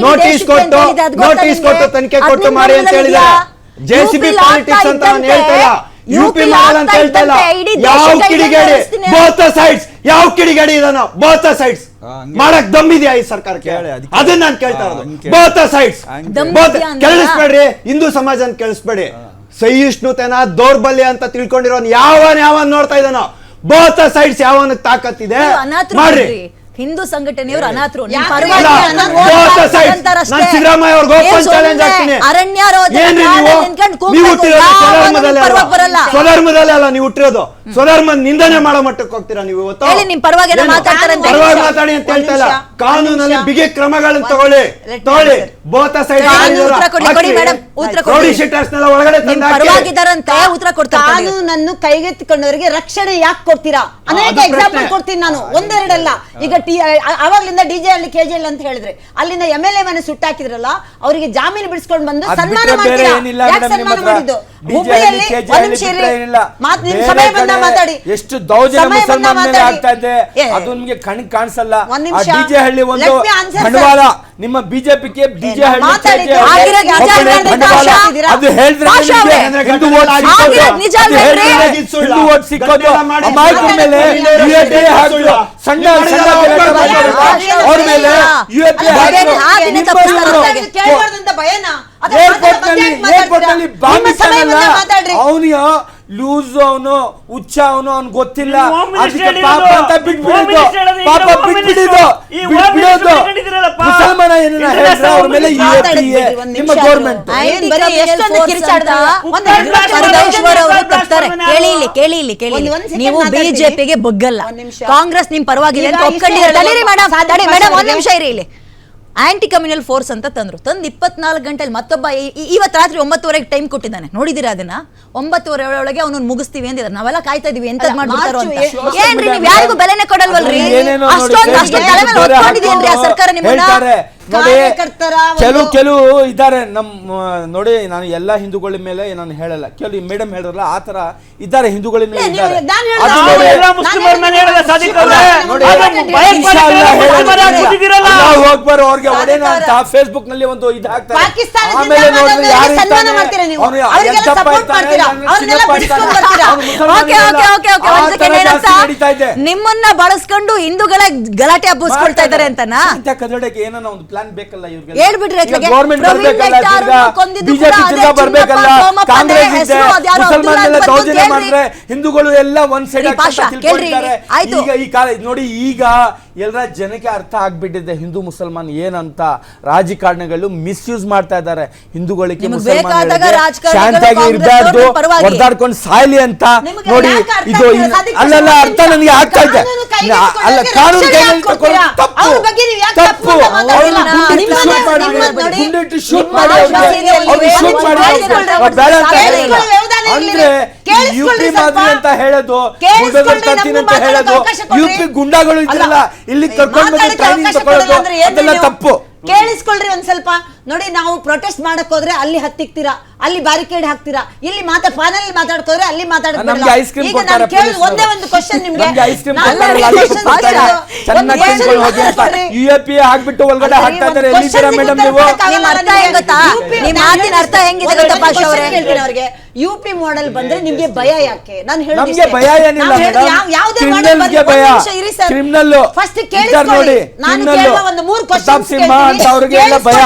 ನೋಟಿಸ್ ಕೊಟ್ಟು ಅಂತ ನೋಟಿಸ್ ಕೊಟ್ಟು ತನಿಖೆ ಕೊಟ್ಟು ಮಾಡಿ ಅಂತ ಹೇಳಿಲ್ಲ? ಜೆ ಸಿ ಬಿ ಪಾಲಿಟಿಕ್ಸ್ ಅಂತ ನಾನು ಹೇಳ್ತಾ ಇಲ್ಲ. ಯು ಪಿ ಮಾಲ್ ಅಂತ ಹೇಳ್ತಾ ಇಲ್ಲ. ಯಾವ ಕಿಡಿಗೇಡಿ? ಬೋತ ಸೈಡ್ಸ್ ಯಾವ ಕಿಡಿಗೇಡಿ ಇದನ್ನ? Both sides. ಮಾಡಕ್ ದಮ್ಮಿದ್ಯಾ ಈ ಸರ್ಕಾರಕ್ಕೆ. ಅದನ್ನ ನಾನು ಕೇಳ್ತಾ ಇರೋದು. ಬೋತ ಸೈಡ್ಸ್? ಕೇಳಿಸ್ಬೇಡ್ರಿ. ಹಿಂದೂ ಸಮಾಜನ ಕೇಳಿಸ್ಬೇಡಿ. ಸಹಿಷ್ಣುತೆನ ದೌರ್ಬಲ್ಯ ಅಂತ ತಿಳ್ಕೊಂಡಿರೋನ್ ಯಾವನ್ ಯಾವನ್ ನೋಡ್ತಾ ಇದ್ದಾನೋ? ಬೋತ್ ಸೈಡ್ಸ್ ಯಾವನ ತಾಕತ್ತಿದೆ? ಮಾಡ್ರಿ. ಹಿಂದೂ ಸಂಘಟನೆಯವರು ಅನಾಥರು. ಅರಣ್ಯ ಸ್ವಧರ್ಮದಲ್ಲಿ ಅಲ್ಲ. ನೀವು ಹುಟ್ಟಿರೋದು ಸ್ವಧರ್ಮ ನಿಂದನೆ ಮಾಡೋ ಮಟ್ಟಕ್ಕೆ ಹೋಗ್ತೀರಾ ನೀವು ಇವತ್ತು ಹೇಳಿ, ನಿಮ್ ಪರವಾಗಿ ಏನೋ ಏನು? ಮಾತಾಡ್ತಾರೆ ಪರವಾಗಿ ಮಾತಾಡಿ ಅಂತ ಹೇಳ್ತಾ ಇಲ್ಲ ನಿಮಿಷ, ಕಾನೂನಲ್ಲಿ ಬಿಗಿ ಕ್ರಮಗಳನ್ನು ತಗೊಳ್ಳಿ. Me ತಗೊಳ್ಳಿ answer. ಬೋತ ಸೈಡ್ ಕಾನೂನು ಉತ್ತರ ಕೊಡಿ, ಕೊಡಿ madam, ಉತ್ತರ ಕೊಡಿ. ರೌಡಿ ಶೀಟರ್ಸ್ನೆಲ್ಲ ಒಳಗಡೆ ನಿಮ್ ತಂದು ಹಾಕಿ. ಪರವಾಗಿದ್ದಾರಂತೆ ಉತ್ತರ ಕೊಡ್ತಾರೆ ತಡಿ. ಕಾನೂನನ್ನು ಕೈಗೆತ್ತಿಕೊಂಡವರಿಗೆ ರಕ್ಷಣೆ ಯಾಕೆ ಕೊಡ್ತೀರಾ ಅನೇಕ ಅದು ಎಕ್ಸಾಂಪಲ್ ಪ್ರಶ್ನೆ. ಕೊಡ್ತೀನಿ ನಾನು ಒಂದೆರಡಲ್ಲ ಈಗ ಟಿ ಅವಾಗ್ಲಿಂದ ಡಿಜೆ ಅಲ್ಲಿ ಕೆಜೆ ಅಲ್ಲಿ ಅಂತ ಹೇಳಿದ್ರೆ ಅಲ್ಲಿಂದ ಎಂ ಎಲ್ ಎ ಮನೆ ಸುಟ್ಟಾಕಿದ್ರಲ್ಲ ಅವರಿಗೆ ಜಾಮೀನು ಬಿಡಿಸ್ಕೊಂಡು ಬಂದು ಅದ್ ಸನ್ಮಾನ ಬಿಟ್ರೆ ಬೇರೆ ಮಾಡ್ತೀರಾ ಏನಿಲ್ಲ ಯಾಕೆ madam ನಿಮ್ಮ ಸನ್ಮಾನ ಹತ್ರ? ಮಾಡಿದ್ದು DJ ಹುಬ್ಳಿಯಲ್ಲಿ ಅಲ್ಲಿ, KJ ಒಂದ್ ಅಲ್ಲಿ ನಿಮಿಷ ಬಿಟ್ರೆ ಏನಿಲ್ಲ. ಮಾತ್ ನಿಮ್ ಬೇರೆ ಸಮಯ ಬಂದ ಮಾತಾಡಿ. ಎಷ್ಟು ದೌರ್ಜನ್ಯ ಮುಸಲ್ಮಾನ್ ಮೇಲೆ ಆಗ್ತಾ ಇದೆ. ಅದು ನಿಮಗೆ ಕಣ್ ಕಾಣಿಸಲ್ಲ. ಡಿಜೆ ಹಳ್ಳಿ ಒಂದು. ಬಂಡವಾಳ. ನಿಮ್ಮ ಬಿಜೆಪಿಗೆ ಡಿಜೆ ಹಳ್ಳಿ? ಅದು ಹೇಳಿದ್ರೆ. ಹಿಂದೂ ಓಟ್ ಸಿಕ್ಕೋದು. ಗದ್ದಲ ಮೇಲೆ UAPA ಹಾಕಿದ್ರು. ಸಣ್ಣ ಸಣ್ಣ ಅವ್ರ ಮೇಲೆ ಅಲ್ಲ, ಹಾಕಿದ್ರು. ಏರ್ಪೋರ್ಟ್ನಲ್ಲಿ ಏರ್ಪೋರ್ಟ್ನಲ್ಲಿ ಬಾಂಬ್ ಅವನಿಗೆ ಲೂಸ್ ಅವನು ಹುಚ್ಚ ಅವನು ಅವ್ನ್ ಗೊತ್ತಿಲ್ಲ ಅದಕ್ಕೆ ಪಾಪ ಅಂತ ಬಿಟ್ಬಿಡಿದ್ದು ಪಾಪ ಬಿಟ್ಬಿಡಿದ್ದು ಬಿಟ್ಬಿಡೋದು. ಮುಸಲ್ಮಾನ ಏನನ್ನ ಹೇಳಿದ್ರೆ ಅವ್ರ ಮೇಲೆ ಹೋಮ್ ಯು ಮಿನಿಸ್ಟರ್ ಎ ಪಿ ಎ ಒಂದ್ ನಿಮ್ಮ ಗೌರ್ಮೆಂಟ್. ಏನ್ ಬರೀ ಎಷ್ಟೊಂದು ಕಿರಿಚಾಡ್ದ? ಒಂದು ಪರಮೇಶ್ವರ್ ಅವರು ಮಾತಾಡ್ತಾರೆ. ಕೇಳಿ ಇಲ್ಲಿ ಕೇಳಿ ಇಲ್ಲಿ ಕೇಳಿ ನೀವು ಬಿಜೆಪಿಗೆ ಬಗ್ಗಲ್ಲ. ಕಾಂಗ್ರೆಸ್ ನಿಮ್ ಪರವಾಗಿಲ್ಲ ಅಂತ ಒಪ್ಕೊಂಡಿರಲ್ಲ ಮೇಡಮ್ ಮೇಡಮ್ ಒಂದ್ ನಿಮಿಷ ಇರಿ ಇಲ್ಲಿ ಆಂಟಿ ಕಮ್ಯುನಲ್ ಫೋರ್ಸ್ ಅಂತ ತಂದ್ರು. ತಂದು ಇಪ್ಪತ್ನಾಲ್ಕು ಗಂಟೆಲಿ ಮತ್ತೊಬ್ಬ ಇವತ್ತು ರಾತ್ರಿ ಒಂಬತ್ತುವರೆಗೆ ಟೈಮ್ ಕೊಟ್ಟಿದ್ದಾನೆ. ನೋಡಿದಿರಾ ಅದನ್ನ? ಒಂಬತ್ತುವರೆ ಒಳಗೆ ಅವನನ್ನು ಮುಗಿಸ್ತೀವಿ ಅಂದಿದ್ದಾರೆ. ನಾವೆಲ್ಲ ಕಾಯ್ತಾ ಇದೀವಿ ಎಂತ ಮಾಡ್ತಾರೋ ಮಾಡ್ಬಿಡ್ತಾರೋ ಅಂತ. ಏನ್ರಿ ನೀವ್ ಯಾರಿಗೂ ಬೆಲೆನೆ ಕೊಡಲ್ವಲ್ರಿ? ಅಷ್ಟೊಂದು ಅಷ್ಟೊಂದು ತಲೆ ಮೇಲೆ ಆ ಸರ್ಕಾರ ನಿಮ್ಮನ್ನ? ನೋಡಿ ಕೆಲವು ಕೆಲವು ಇದ್ದಾರೆ. ನಮ್ಮ ನೋಡಿ ನಾನು ಎಲ್ಲಾ ಹಿಂದೂಗಳ ಮೇಲೆ ನಾನು ಹೇಳಲ್ಲ. ಕೆಲವು ಮೇಡಮ್ ಹೇಳಿರಲ್ಲ ಆ ತರ ಇದ್ದಾರೆ ಹಿಂದೂಗಳ ಮೇಲೆ ಇದ್ದಾರೆ. ಅದು ನೋಡಿ, ಎಲ್ಲ ಮುಸ್ಲಿಮರ ಮೇಲೆ ಹೇಳಲ್ಲ ಸಾದಿಕ್ ಅವ್ರೆ. ನೋಡಿ, ಅದು ಭಯೋತ್ಪಾದಕರು ಇನ್ಶಾ ಅಲ್ಲಾ ಮುಸ್ಲಿಮರು ಹೇಳಲ್ಲ. ಹಾಕ್ಬಿಟ್ಟಿದ್ದೀರಲ್ಲ. ಅಲ್ಲಾಹು ಅಕ್ಬರ್ ಅವ್ರಿಗೆ ಒಡೆನ ಅಂತ ಫೇಸ್ಬುಕ್ನಲ್ಲಿ ಒಂದು ಇದು ಹಾಕ್ತಾರೆ. ಆಮೇಲೆ ಯಾರು ಇರ್ತಾನೆ? ಅವ್ನು ಎಂತಪ್ಪ ಇರ್ತಾನೆ? Okay okay okay okay second. ಏನಂತ? ನಿಮ್ಮನ್ನ ಬಳಸ್ಕೊಂಡು ಹಿಂದೂಗಳ ಗಲಾಟೆ ಹಬ್ಬಿಸ್ಕೊಳ್ತಾ ಇದಾರೆ ಅಂತನಾ? ಕನ್ನಡಕ್ಕೆ ಏನೋ ಒಂದು ಪ್ಲಾನ್ ಬೇಕಲ್ಲ ಇವ್ರಿಗೆ ಹೇಳ್ಬಿಡ್ರಿ ಬಿಜೆಪಿ ತಿರ್ಗಾ ಬರ್ಬೇಕಲ್ಲ? ಕಾಂಗ್ರೆಸ್ ಇದೆ. ಹೆಸರು ಅದ್ಯಾರೋ ಮುಸಲ್ಮಾನ್ ಎಲ್ಲ ದೌರ್ಜನ್ಯ ಮಾಡಿದ್ರೆ ಹಿಂದೂಗಳು ಎಲ್ಲ ಒಂದ್ ಸೈಡ್. ಈಗ ಈ ಕಾಲ ನೋಡಿ ಈಗ ಎಲ್ಲರ ಜನಕ್ಕೆ ಅರ್ಥ ಆಗ್ಬಿಟ್ಟಿದೆ ಹಿಂದೂ ಮುಸಲ್ಮಾನ್ ಏನಂತ. ರಾಜಕಾರಣಿಗಳು ಮಿಸ್ಯೂಸ್ ಮಾಡ್ತಾ ಇದ್ದಾರೆ. ಹಿಂದೂಗಳಿಗೆ ಶಾಂತಿಯಾಗಿ ಇರಬಾರ್ದು ಹೊಡೆದಾಡ್ಕೊಂಡು ಸಾಯ್ಲಿ ಅಂತ. ನೋಡಿ ಇದು ಅಲ್ಲೆಲ್ಲ ಅರ್ಥ ನನಗೆ ಆಗ್ತಾ ಇದೆ. ಅಲ್ಲ ಕಾನೂನು? ತಪ್ಪು? ಗುಂಡಿಟ್ಟು shoot ಮಾಡಿ. ಅಂದ್ರೆ ಯು ಯುಪಿ ಮಾದರಿ ಅಂತ ಹೇಳೋದು ಗುಂಡಗಳು ಅಂತ ಹೇಳೋದು ಕೊಡ್ರಿ. ಯುಪಿ ಗುಂಡಾಗಳು ಇದ್ರಲ್ಲ ಇಲ್ಲಿ ಕರ್ಕೊಂಡು ಟ್ರೈನಿಂಗ್ ತಗೊಳ್ಳೋದು ಅದೆಲ್ಲ ತಪ್ಪು. ಕೇಳಿಸ್ಕೊಳ್ರಿ ಒಂದ್ ಸ್ವಲ್ಪ. ನೋಡಿ ನಾವು ಪ್ರೊಟೆಸ್ಟ್ ಮಾಡಕ್ ಹೋದ್ರೆ ಅಲ್ಲಿ ಹತ್ತಿಕ್ತೀರಾ? ಅಲ್ಲಿ ಬ್ಯಾರಿಕೇಡ್ ಹಾಕ್ತೀರಾ? ಇಲ್ಲಿ ಮಾತಾ ಪಾನಲ್ ಮಾತಾಡ್ಕೋದ್ರೆ ಅಲ್ಲಿ ಮಾತಾಡ್ತಾರೆ ಈಗ ನಾನು ಕೇಳಿದ ಒಂದೇ ಒಂದು ಕ್ವಶನ್ ನಿಮ್ಗೆ. ಅಂತ ಹಾಕ್ಬಿಟ್ಟು ಒಳಗಡೆ ಹಾಕ್ತಾ ಇದ್ದಾರೆ. ಎಲ್ಲಿದ್ದೀರಾ ಮೇಡಮ್ ನೀವು? ನಿಮ್ಮ ಅರ್ಥ ಹೆಂಗ್ ಗೊತ್ತಾ? ನಿಮ್ಮ ಮಾತಿನ ಅರ್ಥ ಹೆಂಗಿದೆ ಗೊತ್ತಾ ಅವರೇ? ಕೇಳ್ತೀನಿ ಅವ್ರಿಗೆ ಯುಪಿ ಮಾಡೆಲ್ ಬಂದ್ರೆ ನಿಮ್ಗೆ ಭಯ ಯಾಕೆ? ನಾನು ಹೇಳೋದು ನಮ್ಗೆ ಭಯ ಏನಿಲ್ಲ ಯಾವುದೇ ಭಯ. ಇರಿ ಸರ್. ಕ್ರಿಮಿನಲ್ ಫಸ್ಟ್ ಕೇಳಿ ನೋಡಿ, ನಾನು. ಕೇಳುವ ಒಂದು ಮೂರು ಕ್ವಶನ್ ಅಂತ ಅವ್ರಿಗೆ ಎಲ್ಲ ಭಯ.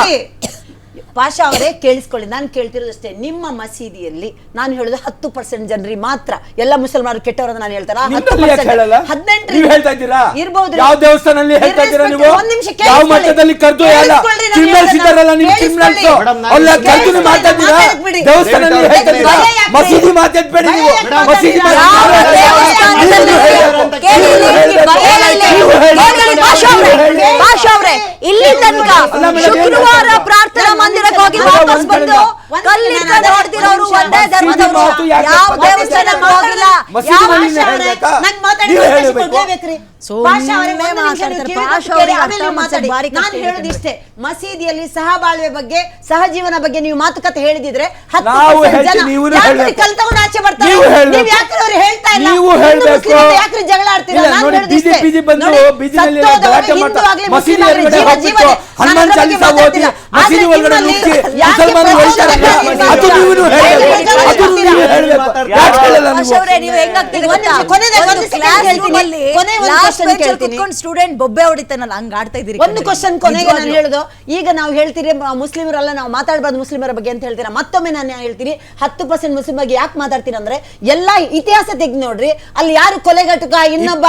ಪಾಷಾ ಅವರೇ ಕೇಳಿಸ್ಕೊಳ್ಳಿ. ನಾನು ಕೇಳ್ತಿರೋದಷ್ಟೇ ನಿಮ್ಮ ಮಸೀದಿಯಲ್ಲಿ ನಾನು ಹೇಳೋದು ಹತ್ತು ಪರ್ಸೆಂಟ್ ಜನರಿ ಮಾತ್ರ. ಎಲ್ಲ ಮುಸಲ್ಮಾನರು ಕೆಟ್ಟವರು ಅಂತ ನಾನು ಹೇಳ್ತಾರ ನಿಮ್ಮಲ್ಲಿ ಯಾಕೆ ಹೇಳಲ್ಲ? ಹದಿನೆಂಟು ನೀವು ಹೇಳ್ತಾ ಇದ್ದೀರಾ? ಇರ್ಬೋದು. ಯಾವ ದೇವಸ್ಥಾನದಲ್ಲಿ ಹೇಳ್ತಾ ಇದ್ದೀರಾ ನೀವು? ಒಂದ್ ನಿಮಿಷ ಯಾವ ಕೇಳಿಸ್ಕೊಳ್ಳಿ. ಮಟ್ಟದಲ್ಲಿ ಕರೆದು ಎಲ್ಲ ಕೇಳಿಸ್ಕೊಳ್ಳಿ, ನಾನು ಕ್ರಿಮಿನಲ್ಸ್ ಹೇಳ್ದನ್ನ. ಇದ್ದಾರಲ್ಲ ನಿಮ್ ಕ್ರಿಮಿನಲ್ಸ್ ಅಲ್ಲ ಕರೆದು ಕೇಳಿಸ್ಕೊಳ್ಳಿ, ಮಾತಾಡ್ತೀರಾ ಮಾತಾಡ್ಬಿಡಿ. ದೇವಸ್ಥಾನದಲ್ಲಿ ಹೇಳ್ತಾ ಇದ್ದೀರಾ? ಮಸೀದಿ ಮಾತಾಡ್ಬೇಡಿ ನೀವು. ಮಸೀದಿ ಮಾತಾಡ್ಬೇಡಿ. ನೀವು ಇಲ್ಲಿ, ತನಕ ಶುಕ್ರವಾರ ಪ್ರಾರ್ಥನಾ ಮಂದಿರಕ್ಕೆ ಹೋಗಿ ವಾಪಸ್ ಬಂದು ಕಲ್ಲಿಂದ ನೋಡ್ತಿರೋರು ಒಂದೇ ಧರ್ಮದವರು. ಯಾವ ದೇವಸ್ಥಾನ ದೇವಸ್ಥಾನಕ್ಕೆ? ಹೋಗಿಲ್ಲ? ಹೇಳೋದಿಷ್ಟೇ ಮಸೀದಿಯಲ್ಲಿ ಸಹಬಾಳ್ವೆ ಬಗ್ಗೆ ಸಹಜೀವನ ಬಗ್ಗೆ ನೀವು ಮಾತುಕತೆ ಹೇಳಿದ್ರೆ. ತಗೊಂಡು ಆಚೆ ಬರ್ತಾರೆ? ನೀವು. ಅವ್ರು ಹೇಳ್ತಾ ಇಲ್ಲ? ಯಾಕ್ರಿ ಜಗಳ ಆಡ್ತೀರಾ ನಾನು ಹೇಳೋದಿಷ್ಟೇ. ಹೋಗ್ಬಿಟ್ಟು. ಹನುಮಾನ್ ಚಾಲೀಸ ಓದಿ ಮಸೀದಿ ಒಳಗಡೆ ನುಗ್ಗಿ ಮುಸಲ್ಮಾನರು ಅದು ನೀವು ಹೇಳ್ಬೇಕು ಅದು ನೀವು ಹೇಳ್ಬೇಕು ಯಾಕೆ ಹೇಳಲ್ಲ ನೀವು ಸ್ಟೂಡೆಂಟ್ ಬೊಬ್ಬೆ ಹೊಡಿತಾನಲ್ಲ ಹಂಗ ಆಡ್ತಾ ಇದೀರಿ ಒಂದು. ಕ್ವಶನ್ ಕೊನೆಗೆ ನಾನು. ಹೇಳುದು ಈಗ ನಾವು ಹೇಳ್ತೀರಿ ಮುಸ್ಲಿಮರಲ್ಲ ನಾವು ಮಾತಾಡಬಾರ್ದು ಮುಸ್ಲಿಮರ ಬಗ್ಗೆ ಅಂತ ಹೇಳ್ತೀರಾ? ಮತ್ತೊಮ್ಮೆ ನಾನು ಹೇಳ್ತೀನಿ ಹತ್ತು ಪರ್ಸೆಂಟ್ ಮುಸ್ಲಿಂ ಬಗ್ಗೆ ಯಾಕೆ ಮಾತಾಡ್ತೀನಿ ಅಂದ್ರೆ ಎಲ್ಲಾ ಇತಿಹಾಸ ತೆಗೆದು ನೋಡ್ರಿ ಅಲ್ಲಿ ಯಾರು ಕೊಲೆಗಟಕ ಇನ್ನೊಬ್ಬ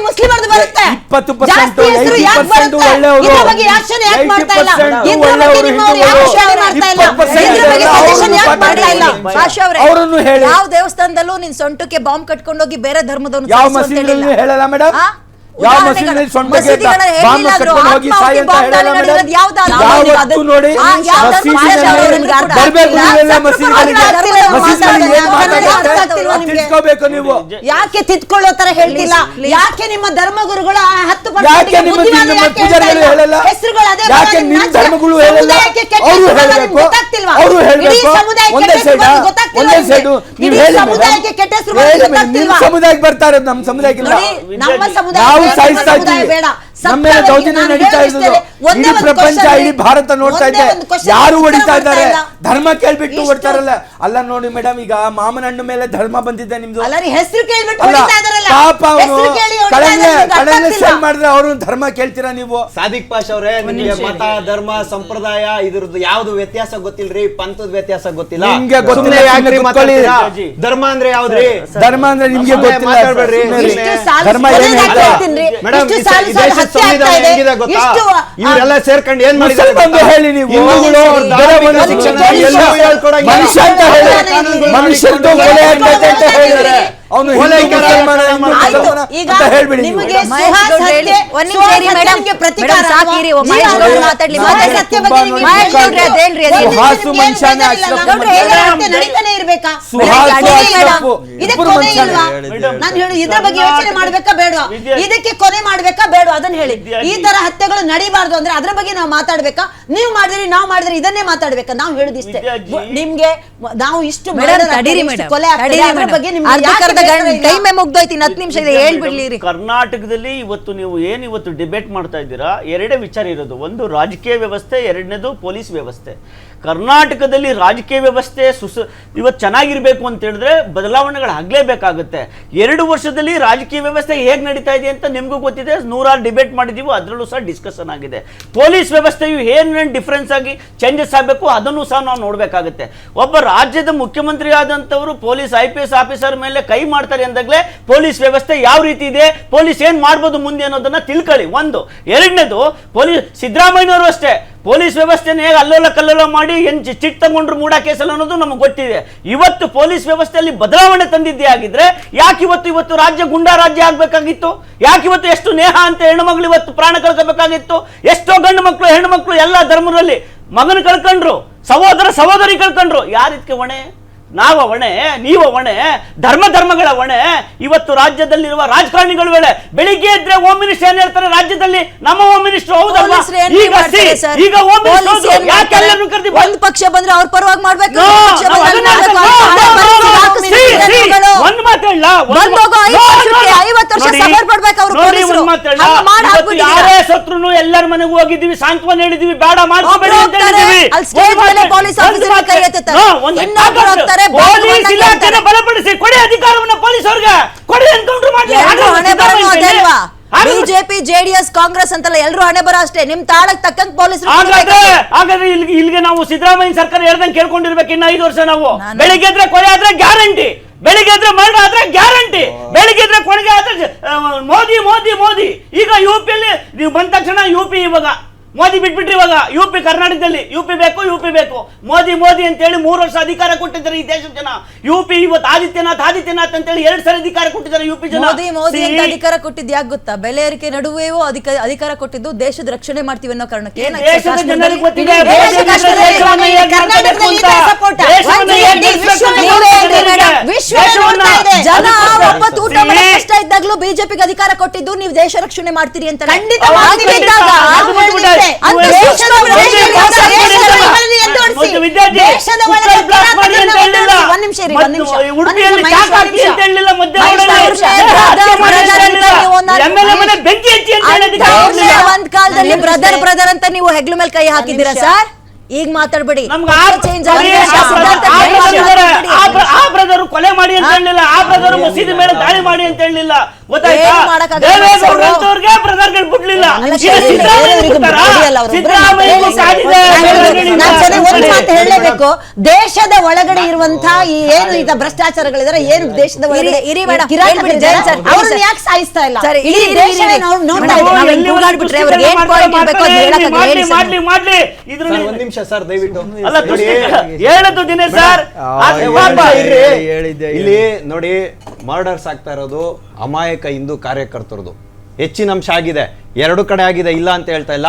ಮುಸ್ಲಿಮರ್ದು. ಬರುತ್ತೆ? ಇಪ್ಪತ್ತು 80% ಯಾಕೆ ಬರುತ್ತೆ ಒಳ್ಳೆಯವರು. ಇದ್ರ ಬಗ್ಗೆ ಆಕ್ಷನ್ ಯಾಕೆ ಮಾಡ್ತಾ ಇಲ್ಲ ಇದ್ರ ಬಗ್ಗೆ ಒಳ್ಳೆಯವರು ನಿಮ್ಮವ್ರು ಯಾಕೆ ಹಿಂದೂಗಳು. ಆಕ್ಷನ್ ಮಾಡ್ತಾ ಇಲ್ಲ 20% ಇದ್ರ ಬಗ್ಗೆ ಅವ್ರನ್ನು ಸಜೆಷನ್ ಯಾಕೆ ಮಾಡ್ತಾ ಇಲ್ಲ ಮಾತಾಡಿ. ಪಾಷಾ ಅವರನ್ನು ಹೇಳಿ. ಯಾವ ದೇವಸ್ಥಾನದಲ್ಲೂ ನಿನ್ ಸೊಂಟಕ್ಕೆ ಬಾಂಬ್ ಕಟ್ಕೊಂಡೋಗಿ ಬೇರೆ ಧರ್ಮದವನು ಯಾವ ಅಂತ ಮಸೀದಿಯಲ್ಲಿ ಹೇಳಲ್ಲ ಮೇಡಮ್? ಯಾವ ಮಸೀದಿ ಸೊಂಟಕ್ಕೆ ಬಾಂಬ್ ಕಟ್ಕೊಂಡು ಹೋಗಿ ಸಾಯಿ ಅಂತ ಹೇಳಲ್ಲ ಮೇಡಮ್. ಯಾವತ್ತೂ ನೋಡಿ ಅರ್ಥ ಬರ್ಬೇಕು. ನೀವೆಲ್ಲ ಮಸೀದಿಗಳಿಗೆ ಪರವಾಗಿಲ್ಲ, ಮಸೀದಿಯಲ್ಲಿ ಮಾತಾಡ್ತಾರೆ? ತಿಳ್ಸ್ಕೊಬೇಕು ನೀವು. ಯಾಕೆ ತಿದ್ಕೊಳ್ಳೋ ತರ ಹೇಳ್ತಿಲ್ಲ. ಯಾಕೆ ನಿಮ್ಮ ಧರ್ಮಗುರುಗಳು ಹತ್ತು ಯಾಕೆ ನಿಮ್ಮ ನಿಮ್ಮ ಪೂಜಾರಿಗಳು ಹೇಳಲ್ಲ? ಹೆಸರುಗಳು ಅದೇ ಯಾಕೆ ನಿಮ್ಮ ಧರ್ಮಗಳು ಹೇಳಲ್ಲ? ಅವರು ಹೇಳಬೇಕು? ಅವರು ಹೇಳಬೇಕು? ಒಂದೇ ಸೈಡ್ ಒಂದೇ ಸೈಡ್. ನೀವು ಹೇಳಿ ಸಮುದಾಯಕ್ಕೆ ಕೆಟ್ಟ ಹೆಸರು ನಿಮ್ಮ ಸಮುದಾಯಕ್ಕೆ ಬರ್ತಾರೆ ನಮ್ಮ ಸಮುದಾಯಕ್ಕೆ ಇಲ್ಲ ನೋಡಿ, ನಮ್ಮ ಸಮುದಾಯ ನಾವು ಬೇಡ, ಸಾಯಿಸ್ತಾ ನಿಮ್ಮ ಸಮುದಾಯ ಇದ್ದೀವಿ ಬೇಡ. ನಮ್ಮ ಮೇಲೆ ದೌರ್ಜನ್ಯ ನಡೀತಾ ಇರೋದು. ಇಡೀ ಒಂದು ಪ್ರಪಂಚ ಇಡೀ ಭಾರತ ನೋಡ್ತಾ ಇದೆ ಯಾರು ಹೊಡಿತಾ ಇದ್ದಾರೆ? ಧರ್ಮ ಕೇಳ್ಬಿಟ್ಟು ಹೊಡ್ತಾರಲ್ಲ ಅಲ್ಲ ನೋಡಿ ಮೇಡಮ್ ಈಗ ಮಾಮನ ಹಣ್ಣು ಮೇಲೆ ಧರ್ಮ ಬಂದಿದೆ ನಿಮ್ದು. ಅಲ್ಲ ಹೆಸರು ಕೇಳ್ಬಿಟ್ಟು ಅಲ್ಲ ಹೊಡಿತಾ ಪಾಪ ಅವನು ಹೆಸರು ಕೇಳಿ ಹೊಡಿತಾ ಕಳಂಗ ಇದ್ದಾರೆ, ನಿಮ್ಗೆ ಸಡನ್ ಆಗ್ತಿಲ್ಲ. ಸೆಲ್ ಮಾಡಿದ್ರೆ ಅವ್ರನ್ನ ಧರ್ಮ ಕೇಳ್ತೀರಾ ನೀವು? ಸಾದಿಕ್ ಪಾಷ್ ಅವರೇ ನಿಮಗೆ ಮತ ಧರ್ಮ ಸಂಪ್ರದಾಯ ಇದ್ರದ್ದು ಯಾವ್ದು ವ್ಯತ್ಯಾಸ ಗೊತ್ತಿಲ್ರಿ? ಪಂಥದ ವ್ಯತ್ಯಾಸ ಗೊತ್ತಿಲ್ಲ. ನಿಮ್ಗೆ ಗೊತ್ತಿಲ್ಲ. ಧರ್ಮ ಅಂದ್ರೆ ಯಾವ್ದ್ರಿ? ಧರ್ಮ ಅಂದ್ರೆ ನಿಮ್ಗೆ ಗೊತ್ತಿಲ್ಲ ಧರ್ಮ ಏನ್ ಹತ್ಯೆ ಸಂವಿಧಾನ ಆಗ್ತಾ ಇದೆ. ಗೊತ್ತಾ? ಇಷ್ಟು, ಇವರೆಲ್ಲ ಸೇರ್ಕೊಂಡು ಏನ್ ಮಾಡಿದ್ದಾರೆ ಹೇಳಿ ನೀವು. ಮನುಷ್ಯ ಅಂತ ಹೇಳಿ. ಕೊಲೆ ಅಂತ ಹೇಳಿದ್ರೆ ಅವನು ಹೇಳ್ಬಿಡಿ ಸುಹಾಸ್ ಮನುಷ್ಯನೇ ಇರ್ಬೇಕಾ? ನಾನು ಹೇಳು ಇದ್ರ ಬಗ್ಗೆ ಯೋಚನೆ ಮಾಡ್ಬೇಕಾ ಬೇಡ. ಇದಕ್ಕೆ ಕೊನೆ ಮಾಡ್ಬೇಕಾ ಬೇಡ. ಅದನ್ನ ಹೇಳಿ. ಈ ತರ ಹತ್ಯೆಗಳು ನಡಿಬಾರ್ದು ಅಂದ್ರೆ ಅದ್ರ ಬಗ್ಗೆ ನಾವು ಮಾತಾಡ್ಬೇಕಾ? ನೀವು ಮಾಡಿದ್ರಿ ನಾವು ಮಾಡಿದ್ರೆ ಇದನ್ನೇ ಮಾತಾಡ್ಬೇಕಾ? ನಾವು ಹೇಳುದಿಷ್ಟೇ. ನಿಮ್ಗೆ ನಾವು ಇಷ್ಟು ಕೊಲೆ. ಬಗ್ಗೆ ನಿಮ್ಗೆ ಟೈಮೇ ಮುಗ್ದೋಯ್ತು ಇನ್ನು ಹತ್ತು ನಿಮಿಷ ಇದೆ ಕರ್ನಾಟಕದಲ್ಲಿ ಇವತ್ತು ನೀವು ಏನ್ ಇವತ್ತು ಡಿಬೇಟ್ ಮಾಡ್ತಾ ಇದ್ದೀರಾ? ಎರಡೇ ವಿಚಾರ ಇರೋದು. ಒಂದು ರಾಜಕೀಯ ವ್ಯವಸ್ಥೆ ಎರಡನೇದು ಪೊಲೀಸ್ ವ್ಯವಸ್ಥೆ. ಕರ್ನಾಟಕದಲ್ಲಿ ರಾಜಕೀಯ ವ್ಯವಸ್ಥೆ ಸುಸ ಇವತ್ತು ಚೆನ್ನಾಗಿರಬೇಕು ಅಂತ ಹೇಳಿದ್ರೆ ಬದಲಾವಣೆಗಳು ಆಗ್ಲೇಬೇಕಾಗುತ್ತೆ. ಎರಡು ವರ್ಷದಲ್ಲಿ ರಾಜಕೀಯ ವ್ಯವಸ್ಥೆ ಹೇಗೆ ನಡೀತಾ ಇದೆ ಅಂತ ನಿಮಗೂ ಗೊತ್ತಿದೆ. ನೂರಾರು ಡಿಬೇಟ್ ಮಾಡಿದ್ದೀವಿ ಅದರಲ್ಲೂ ಸಹ ಡಿಸ್ಕಷನ್ ಆಗಿದೆ. ಪೊಲೀಸ್ ವ್ಯವಸ್ಥೆಯು ಏನೇನು ಡಿಫ್ರೆನ್ಸ್ ಆಗಿ ಚೇಂಜಸ್ ಆಗಬೇಕು ಅದನ್ನು ಸಹ ನಾವು ನೋಡಬೇಕಾಗುತ್ತೆ. ಒಬ್ಬ ರಾಜ್ಯದ ಮುಖ್ಯಮಂತ್ರಿ ಆದಂಥವರು police I P S officer ಮೇಲೆ ಕೈ ಮಾಡ್ತಾರೆ ಅಂದಾಗಲೇ ಪೊಲೀಸ್ ವ್ಯವಸ್ಥೆ ಯಾವ ರೀತಿ ಇದೆ, ಪೊಲೀಸ್ ಏನು ಮಾಡ್ಬೋದು ಮುಂದೆ ಅನ್ನೋದನ್ನು ತಿಳ್ಕೊಳ್ಳಿ. ಒಂದು. ಎರಡನೇದು ಪೊಲೀಸ್ ಸಿದ್ದರಾಮಯ್ಯನವರು ಅಷ್ಟೇ. ಪೊಲೀಸ್ ವ್ಯವಸ್ಥೆನ ಹೇಗೆ ಅಲ್ಲೋಲ ಕಲ್ಲೋಲ ಮಾಡಿ ಏನ್ ಚಿಟ್ ತಗೊಂಡ್ರು ಮೂಡ ಕೇಸಲ್ಲ ಅನ್ನೋದು ನಮಗೆ ಗೊತ್ತಿದೆ. ಇವತ್ತು ಪೊಲೀಸ್ ವ್ಯವಸ್ಥೆಯಲ್ಲಿ ಬದಲಾವಣೆ ತಂದಿದ್ದೇ ಆಗಿದ್ರೆ ಯಾಕೆ ಇವತ್ತು ಇವತ್ತು ರಾಜ್ಯ ಗುಂಡಾ ರಾಜ್ಯ ಆಗ್ಬೇಕಾಗಿತ್ತು? ಯಾಕೆ ಇವತ್ತು ಎಷ್ಟು ನೇಹ ಅಂತ ಹೆಣ್ಣುಮಗಳು ಇವತ್ತು ಪ್ರಾಣ ಕಳ್ಕೋಬೇಕಾಗಿತ್ತು? ಎಷ್ಟೋ ಗಂಡು ಮಕ್ಕಳು ಹೆಣ್ಣು ಎಲ್ಲ ಧರ್ಮದಲ್ಲಿ ಮಗನ ಕಳ್ಕೊಂಡ್ರು, ಸಹೋದರ ಸಹೋದರಿ ಕಳ್ಕೊಂಡ್ರು. ಯಾರಿದ್ಕೆ ಹೊಣೆ? ನಾವ ಹೊಣೆ ನೀವ ಹೊಣೆ ಧರ್ಮ ಧರ್ಮಗಳ ಹೊಣೆ ಇವತ್ತು ರಾಜ್ಯದಲ್ಲಿರುವ ರಾಜಕಾರಣಿಗಳು ವೇಳೆ ಬೆಳಿಗ್ಗೆ ಇದ್ರೆ ಹೋಮ್ ಮಿನಿಸ್ಟರ್ ಏನ್ ಹೇಳ್ತಾರೆ? ರಾಜ್ಯದಲ್ಲಿ ನಮ್ಮ ಹೋಮ್ ಮಿನಿಸ್ಟರ್ ಹೌದಲ್ವಾ? ಈಗ ಹೋಮ್ ಮಿನಿಸ್ಟರ್ ಕರೆದಿ ಒಂದ್ ಪಕ್ಷ ಬಂದ್ರೆ ಅವ್ರ ಪರವಾಗಿ ಮಾಡ್ಬೇಕು. ಒಂದ್ ಮಾತು ಹೇಳ ಹೋಗೋ ವರ್ಷ ಸಫರ್ ಪಡ್ಬೇಕು ಅವರು ಪೊಲೀಸರು. ಯಾರೇ ಸತ್ರುನು ಎಲ್ಲರ ಮನೆಗೂ ಹೋಗಿದ್ದೀವಿ ಸಾಂತ್ವನ ಹೇಳಿದೀವಿ ಬೇಡ ಮಾಡ್ಕೋಬೇಡಿ ಅಂತ ಹೇಳಿದೀವಿ ಅಲ್ಲಿ ಸ್ಟೇಜ್ ಒಂದ್ ಮೇಲೆ ಪೊಲೀಸ್ ಆಫೀಸರ್ ಕೈ ಎತ್ತುತ್ತಾರೆ. ಹೋಗ್ತಾರೆ, ಪೊಲೀಸ್ ಇಲಾಖೆನ ಬಲಪಡಿಸಿ ಕೊಡಿ ಅಧಿಕಾರವನ್ನ ಪೊಲೀಸ್ ಅವ್ರಿಗೆ. ಕೊಡಿ ಎನ್ಕೌಂಟರ್ ಮಾಡಿ. ಎಲ್ರು ಹಣೆ ಬರ ಅದಲ್ವಾ? ಬಿಜೆಪಿ ಜೆಡಿಎಸ್ ಕಾಂಗ್ರೆಸ್ ಅಂತಲ್ಲ ಎಲ್ಲರೂ ಹಣೆ ಬರ ಅಷ್ಟೇ. ನಿಮ್ ತಾಳಕ್ ತಕ್ಕಂತ ಪೊಲೀಸ್ ಹಾಗಾದ್ರೆ ಹಾಗಾದ್ರೆ ಇಲ್ಲಿಗೆ ಇಲ್ಲಿಗೆ ನಾವು ಸಿದ್ದರಾಮಯ್ಯ ಸರ್ಕಾರ ಹೇಳ್ದಂಗೆ ಕೇಳ್ಕೊಂಡಿರ್ಬೇಕು ಇನ್ನ ಐದು ವರ್ಷ ನಾವು. ಬೆಳಿಗ್ಗೆ ಎದ್ರೆ ಕೊಲೆ ಆದ್ರೆ ಗ್ಯಾರಂಟಿ. ಬೆಳಿಗ್ಗೆ ಎದ್ರೆ ಮರಣ ಆದ್ರೆ ಗ್ಯಾರಂಟಿ. ಬೆಳಿಗ್ಗೆ ಎದ್ರೆ ಕೊನೆಗೆ ಆದ್ರೆ ಮೋದಿ ಮೋದಿ ಮೋದಿ. ಈಗ ಯು ಪಿಯಲ್ಲಿ ನೀವು ಬಂದ ತಕ್ಷಣ ಯು ಪಿ ಇವಾಗ ಮೋದಿ ಬಿಟ್ಬಿಟ್ರಿ ಇವಾಗ. ಯು ಪಿ ಕರ್ನಾಟಕದಲ್ಲಿ ಯು ಪಿ ಬೇಕು ಯು ಪಿ ಬೇಕು. ಮೋದಿ ಮೋದಿ ಅಂತೇಳಿ ಮೂರು ವರ್ಷ ಅಧಿಕಾರ ಕೊಟ್ಟಿದ್ದಾರೆ ಈ ದೇಶದ ಜನ. ಯು ಪಿ ಇವತ್ತು ಆದಿತ್ಯನಾಥ್ ಆದಿತ್ಯನಾಥ್ ಅಂತೇಳಿ ಎರಡು ಸಲ ಅಧಿಕಾರ ಕೊಟ್ಟಿದ್ದಾರೆ ಯು ಪಿ ಜನ. ಮೋದಿ ಮೋದಿ ಅಂತ ಅಧಿಕಾರ ಕೊಟ್ಟಿದ್ದು ಯಾಕೆ ಗೊತ್ತಾ? ಬೆಲೆ ಏರಿಕೆ ನಡುವೆಯೂ ಅಧಿಕ ಅಧಿಕಾರ ಕೊಟ್ಟಿದ್ದು ದೇಶದ ರಕ್ಷಣೆ ಮಾಡ್ತೀವಿ ಅನ್ನೋ ಕಾರಣಕ್ಕೆ. ದೇಶದ ಜನರಿಗೆ ಗೊತ್ತಿದೆ. ಅಂತ. ಅಂತ. ಜನ ಒಪ್ಪತ್ತು ಊಟ ಕಷ್ಟ ಇದ್ದಾಗಲೂ ಬಿಜೆಪಿಗೆ ಅಧಿಕಾರ ಕೊಟ್ಟಿದ್ದು ನೀವು ದೇಶ ರಕ್ಷಣೆ ಮಾಡ್ತೀರಿ ಅಂತ ಖಂಡಿತ ಒಂದು ಹೇಳಿಲ್ಲ. ಹೇಳಿಲ್ಲ ಹೇಳಿಲ್ಲ. ಕಾಲದಲ್ಲಿ ಬ್ರದರ್ ಬ್ರದರ್ ಅಂತ ನೀವು ಹೆಗ್ಲ ಮೇಲೆ ಕೈ ಹಾಕಿದ್ದೀರಾ. ಸರ್? ಈಗ ಮಾತಾಡ್ಬೇಡಿ. ಕೊಲೆ ಮಾಡಿ ಅಂತ ಹೇಳಲಿಲ್ಲ ಆ ಬ್ರದರ್ ಮಸೀದಿ ಮೇಲೆ ದಾಳಿ ಮಾಡಿ ಅಂತ ಹೇಳಲಿಲ್ಲ ಬಿಡ್ಲಿಲ್ಲ ಹೇಳೋದು- ಹೇಳಲೇಬೇಕು ದೇಶದ ಒಳಗಡೆ ಇರುವಂತಹ ಈ ಏನು ಈಗ ಭ್ರಷ್ಟಾಚಾರಗಳಿದ್ರೆ ಏನು ದೇಶದ ಒಳಗಡೆ ಇರಿ- ಮೇಡಮ್, ಅವ್ರನ್ನ ಯಾಕೆ ಸಾಯಿಸ್ತಾ ಇಲ್ಲ ಇಳಿ ಇಡೀ. ನಾವು ನೋಡ್ತಾ ಮೇಡಮ್, ಇದ್ದೀವಿ. ನಾವು ಕೂಗಾಡ್ಬಿಟ್ರೆ ಅವ್ರಿಗೆ ಏನ್ ಮಾಡ್ತಾರೆ, ಇರ್ಬೇಕು ಅದು ಹೇಳಕ್ಕಾಗಲ್ಲ, ಮಾಡ್ಲಿ, ಹೇಳಿ ಸರ್. ಮಾಡ್ಲಿ ಮಾಡ್ಲಿ ಇದ್ರಲ್ಲಿ ಒಂದ್ ನಿಮಿಷ ಸರ್ ದಯವಿಟ್ಟು ಅಲ್ಲ ನೋಡಿ, ಹೇಳದ್ದು ದಿನೇಶ್ ಸರ್ ಆ, ಅದು ಹೇಳಿ, ಪಾಪ ಹೇಳಿದ್ದೆ, ಇಲ್ಲಿ ನೋಡಿ ಮರ್ಡರ್ಸ್ ಆಗ್ತಾ ಇರೋದು ಅಮಾಯಕ ಹಿಂದೂ ಕಾರ್ಯಕರ್ತರದು. ಹೆಚ್ಚಿನ ಅಂಶ ಆಗಿದೆ. ಎರಡು ಕಡೆ ಆಗಿದೆ ಇಲ್ಲ ಅಂತ ಹೇಳ್ತಾ ಇಲ್ಲ.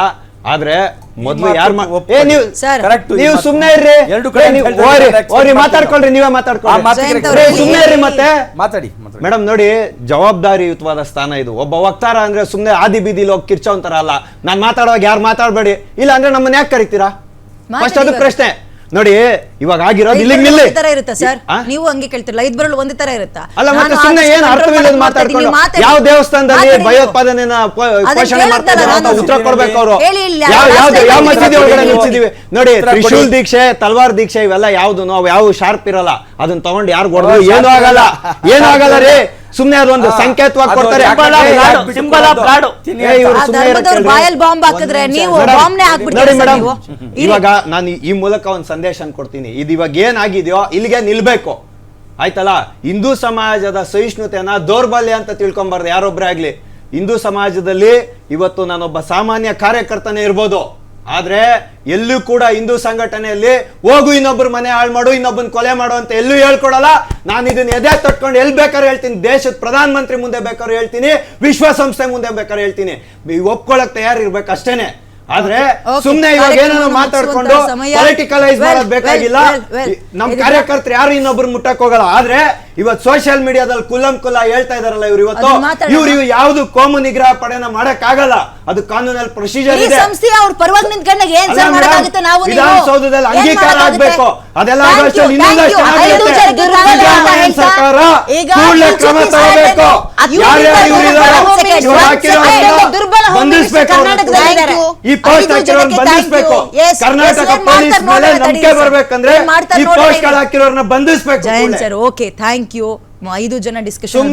ಆದ್ರೆ ಮೊದಲು ಯಾರು ಏ ನೀವು ಮಾತು. ಇರ್ರಿ. ಎರಡು ಕಡೆ ನೀವು. ಮಾತಾಡ್ಕೊಳ್ರಿ ನೀವೇ ಮಾತಾಡ್ಕೊಳ್ಳಿ. ಸುಮ್ನೆ ಇರ್ರಿ ಮತ್ತೆ. ಮಾತಾಡಿ ಮೇಡಮ್ ನೋಡಿ ಜವಾಬ್ದಾರಿಯುತವಾದ ಸ್ಥಾನ ಇದು. ಒಬ್ಬ ವಕ್ತಾರ ಅಂದ್ರೆ ಸುಮ್ನೆ ಆದಿ ಬೀದಿ ಹೋಗಿ ಕಿರ್ಚೋ ಅಂತಾರಲ್ಲ ನಾನ್ ಮಾತಾಡುವಾಗ ಯಾರು ಮಾತಾಡಬೇಡಿ. ಇಲ್ಲ ಅಂದ್ರೆ ನಮ್ಮನ್ನ ಯಾಕೆ ಕರಿತೀರಾ? ಫಸ್ಟ್ ಅದು ಪ್ರಶ್ನೆ. ನೋಡಿ ಇವಾಗ ಆಗಿರೋದು ಇಲ್ಲಿ ಇಲ್ಲಿಗೆ ನಿಲ್ಲಿ ಒಂದೇ ತರ ಇರುತ್ತಾ ಸರ್ ನೀವು ಹಂಗೆ ಕೇಳ್ತಿರಲ್ಲ ಇದ್ ಬರಲು ಒಂದೇ ತರ ಇರುತ್ತಾ ಅಲ್ಲ ಮತ್ತೆ ನಾನು ಸುಮ್ಮನೆ ಆದಷ್ಟು ಏನ್ control ಅರ್ಥವಿಲ್ಲದ ಮಾತಾಡಿ. ಯಾವ ದೇವಸ್ಥಾನದಲ್ಲಿ ಮಾತಾಡಿ ನೀವು. ಭಯೋತ್ಪಾದನೆನ ಪ- ಅದನ್ನ ಪೋಷಣೆ ಮಾಡ್ತಾ ಇದ್ದಾರೆ ಅಂತ ಉತ್ತರ. ಕೊಡ್ಬೇಕು ಅವರು ಹೇಳಿ ಇಲ್ಲ, ಯಾವ ಯಾವ್ದು ಯಾವ ಮಸೀದಿ ಒಳಗಡೆ. ನಿಲ್ಸಿದೀವಿ ನೋಡಿ ಉತ್ತರ ಕೊಡಿ. ತ್ರಿಶೂಲ್ ದೀಕ್ಷೆ ತಲ್ವಾರ್ ದೀಕ್ಷೆ ಇವೆಲ್ಲ ಯಾವ್ದು ಅವು ಯಾವ ಶಾರ್ಪ್ ಇರಲ್ಲ ಅದನ್ನ ತಗೊಂಡು ಯಾರು ಹೊಡೆದ್ರು ಏನು ಆಗಲ್ಲ ಏನು ಆಗಲ್ಲ ರೀ ಸುಮ್ನೆ ಅದೊಂದು ಸಂಕೇತವಾಗಿ ಅದು ಕೊಡ್ತಾರೆ. ಬಾಂಬ್ ಹಾಕಿದ್ರೆ ನೀವು. ಬಾಂಬ್ನೇ ಹಾಕ್ಬಿಡ್ತೀರಿ ಮೇಡಮ್ ಇವಾಗ ನಾನು ಈ- ಈ ಮೂಲಕ ಒಂದು ಸಂದೇಶ ಕೊಡ್ತೀನಿ. ಇದು ಇವಾಗ ಏನಾಗಿದೆಯೋ ಇಲ್ಲಿಗೆ ನಿಲ್ಬೇಕು. ಆಯ್ತಲ್ಲ? ಹಿಂದೂ ಸಮಾಜದ ಸಹಿಷ್ಣುತೆಯನ್ನ ದೌರ್ಬಲ್ಯ ಅಂತ ತಿಳ್ಕೊಂಬಾರ್ದು. ಯಾರೊಬ್ಬರೇ ಆಗ್ಲಿ. ಹಿಂದೂ ಸಮಾಜದಲ್ಲಿ ಇವತ್ತು ನಾನೊಬ್ಬ ಸಾಮಾನ್ಯ ಕಾರ್ಯಕರ್ತನೇ ಇರ್ಬೋದು. ಆದ್ರೆ ಎಲ್ಲೂ ಕೂಡ ಹಿಂದೂ ಸಂಘಟನೆಯಲ್ಲಿ ಹೋಗು ಇನ್ನೊಬ್ಬರ ಮನೆ ಹಾಳು ಮಾಡು, ಇನ್ನೊಬ್ಬನ ಕೊಲೆ ಮಾಡು ಅಂತ ಎಲ್ಲೂ ಹೇಳ್ಕೊಡಲ್ಲ. ನಾನು ಇದನ್ನ ಎದೆ ತಟ್ಕೊಂಡು ಎಲ್ಲಿ ಬೇಕಾದ್ರೂ ಹೇಳ್ತೀನಿ. ದೇಶದ ಪ್ರಧಾನ ಮಂತ್ರಿ ಮುಂದೆ ಬೇಕಾದ್ರೆ ಹೇಳ್ತೀನಿ. ವಿಶ್ವಸಂಸ್ಥೆ ಮುಂದೆ ಬೇಕಾದ್ರೆ ಹೇಳ್ತೀನಿ. ಒಪ್ಕೊಳ್ಳೋಕೆ ತಯಾರಿರ್ಬೇಕು ಅಷ್ಟೇನೆ ಆದ್ರೆ. ಸುಮ್ನೆ ಇವಾಗ ಏನೋ ಮಾತಾಡ್ಕೊಂಡು ಪೊಲಿಟಿಕಲೈಸ್ ಮಾಡೋದ್ ಬೇಕಾಗಿಲ್ಲ ನಮ್ ಕಾರ್ಯಕರ್ತರು ಯಾರು ಇನ್ನೊಬ್ರು ಮುಟ್ಟಕ್ ಹೋಗಲ್ಲ ಆದ್ರೆ ಇವತ್ ಸೋಷಿಯಲ್ ಮೀಡಿಯಾದಲ್ಲಿ ಕುಲಂ ಕುಲ ಹೇಳ್ತಾ ಇದಾರಲ್ಲ ಇವ್ರು ಇವತ್ತು. ಇವ್ರು ಇವ್ ಯಾವ್ದು ಕೋಮು ನಿಗ್ರಹ ಪಡೆನ ಮಾಡಕ್ ಆಗಲ್ಲ ಅದು ಕಾನೂನಲ್ಲಿ ಪ್ರೊಸೀಜರ್ ಇದೆ? ವಿಧಾನಸೌಧದಲ್ಲಿ ಅಂಗೀಕಾರ? ಆಗ್ಬೇಕು ಅದೆಲ್ಲ ಸರ್ಕಾರ ಈಗ ಕೂಡ್ಲೇ ಕ್ರಮ ತಗೋಬೇಕು ಏನು? ಯಾರ್ಯಾರು ಇವ್ರು ಇವ್ರು ಇದಾರೋ, one second, ಇವ್ರು one ಹಾಕಿರೋರ್ನ second. ದುರ್ಬಲ ಹೋಮ್ ಬಂಧಿಸ್ಬೇಕು. ಈ ಪೋಸ್ಟ್ ಹಾಕಿರೋರ್ನ ಬಂಧಿಸ್ಬೇಕು. ಕರ್ನಾಟಕ ಪೊಲೀಸ್ ಮೇಲೆ ನಂಬಿಕೆ ಬರ್ಬೇಕಂದ್ರೆ ಈ ಪೋಸ್ಟ್ ಈಗ. ಹಾಕಿರೋರ್ನ ಬಂಧಿಸ್ಬೇಕು Jayanth sir okay thank you ಐದು ಜನ ಡಿಸ್ಕಷನ್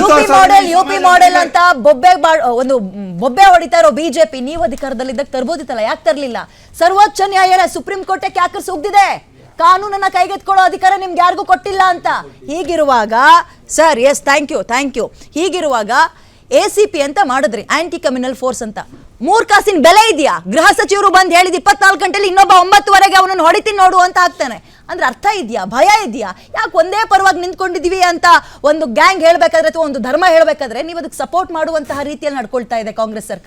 ಯುಪಿ ಮಾಡೆಲ್ ಈ ಯುಪಿ ಮಾಡೆಲ್ ಅಂತ ಬೊಬ್ಬೆ ಒಂದು ಬೊಬ್ಬೆ ಹೊಡಿತಾ ಇರೋ ಬಿಜೆಪಿ ನೀವು ಅಧಿಕಾರದಲ್ಲಿದ್ದಾಗ ತರ್ಬೋದಿತ್ತಲ್ಲ ಯಾಕೆ ತರ್ಲಿಲ್ಲ? ಸರ್ವೋಚ್ಚ ನ್ಯಾಯಾಲಯ ಸುಪ್ರೀಂ ಕೋರ್ಟ್ ಯಾಕೆ ಸುಗ್ದಿದೆ ಕಾನೂನನ್ನ ಕೈಗೆತ್ಕೊಳ್ಳೋ ಅಧಿಕಾರ ನಿಮ್ಗೆ ಯಾರಿಗೂ ಕೊಟ್ಟಿಲ್ಲ ಅಂತ. ಹೀಗಿರುವಾಗ sir yes thank you thank you ಹೀಗಿರುವಾಗ ಎ ಸಿ ಪಿ ಅಂತ ಮಾಡಿದ್ರಿ ಆಂಟಿ ಕಮ್ಯುನಲ್ ಫೋರ್ಸ್ ಅಂತ. ಮೂರ್ ಕಾಸಿನ ಬೆಲೆ ಇದೆಯಾ? ಗೃಹ ಸಚಿವರು ಬಂದು ಹೇಳಿದ ಇಪ್ಪತ್ನಾಲ್ಕು ಗಂಟೆಲಿ ಇನ್ನೊಬ್ಬ ಒಂಬತ್ತುವರೆಗೆ ಅವನನ್ನು ಹೊಡಿತೀನಿ ನೋಡು ಅಂತ ಆಗ್ತಾನೆ. ಅಂದ್ರೆ ಅರ್ಥ ಇದೆಯಾ? ಭಯ ಇದೆಯಾ? ಯಾಕೆ ಒಂದೇ ಪರವಾಗಿ ನಿಂತ್ಕೊಂಡಿದೀವಿ ಅಂತ ಒಂದು ಗ್ಯಾಂಗ್ ಹೇಳಬೇಕಾದ್ರೆ ಅಥವಾ ಒಂದು ಧರ್ಮ ಹೇಳಬೇಕಾದ್ರೆ ನೀವು ಅದಕ್ಕೆ ಸಪೋರ್ಟ್ ಮಾಡುವಂತಹ ರೀತಿಯಲ್ಲಿ ನಡ್ಕೊಳ್ತಾ ಇದೆ ಕಾಂಗ್ರೆಸ್ ಸರ್ಕಾರ.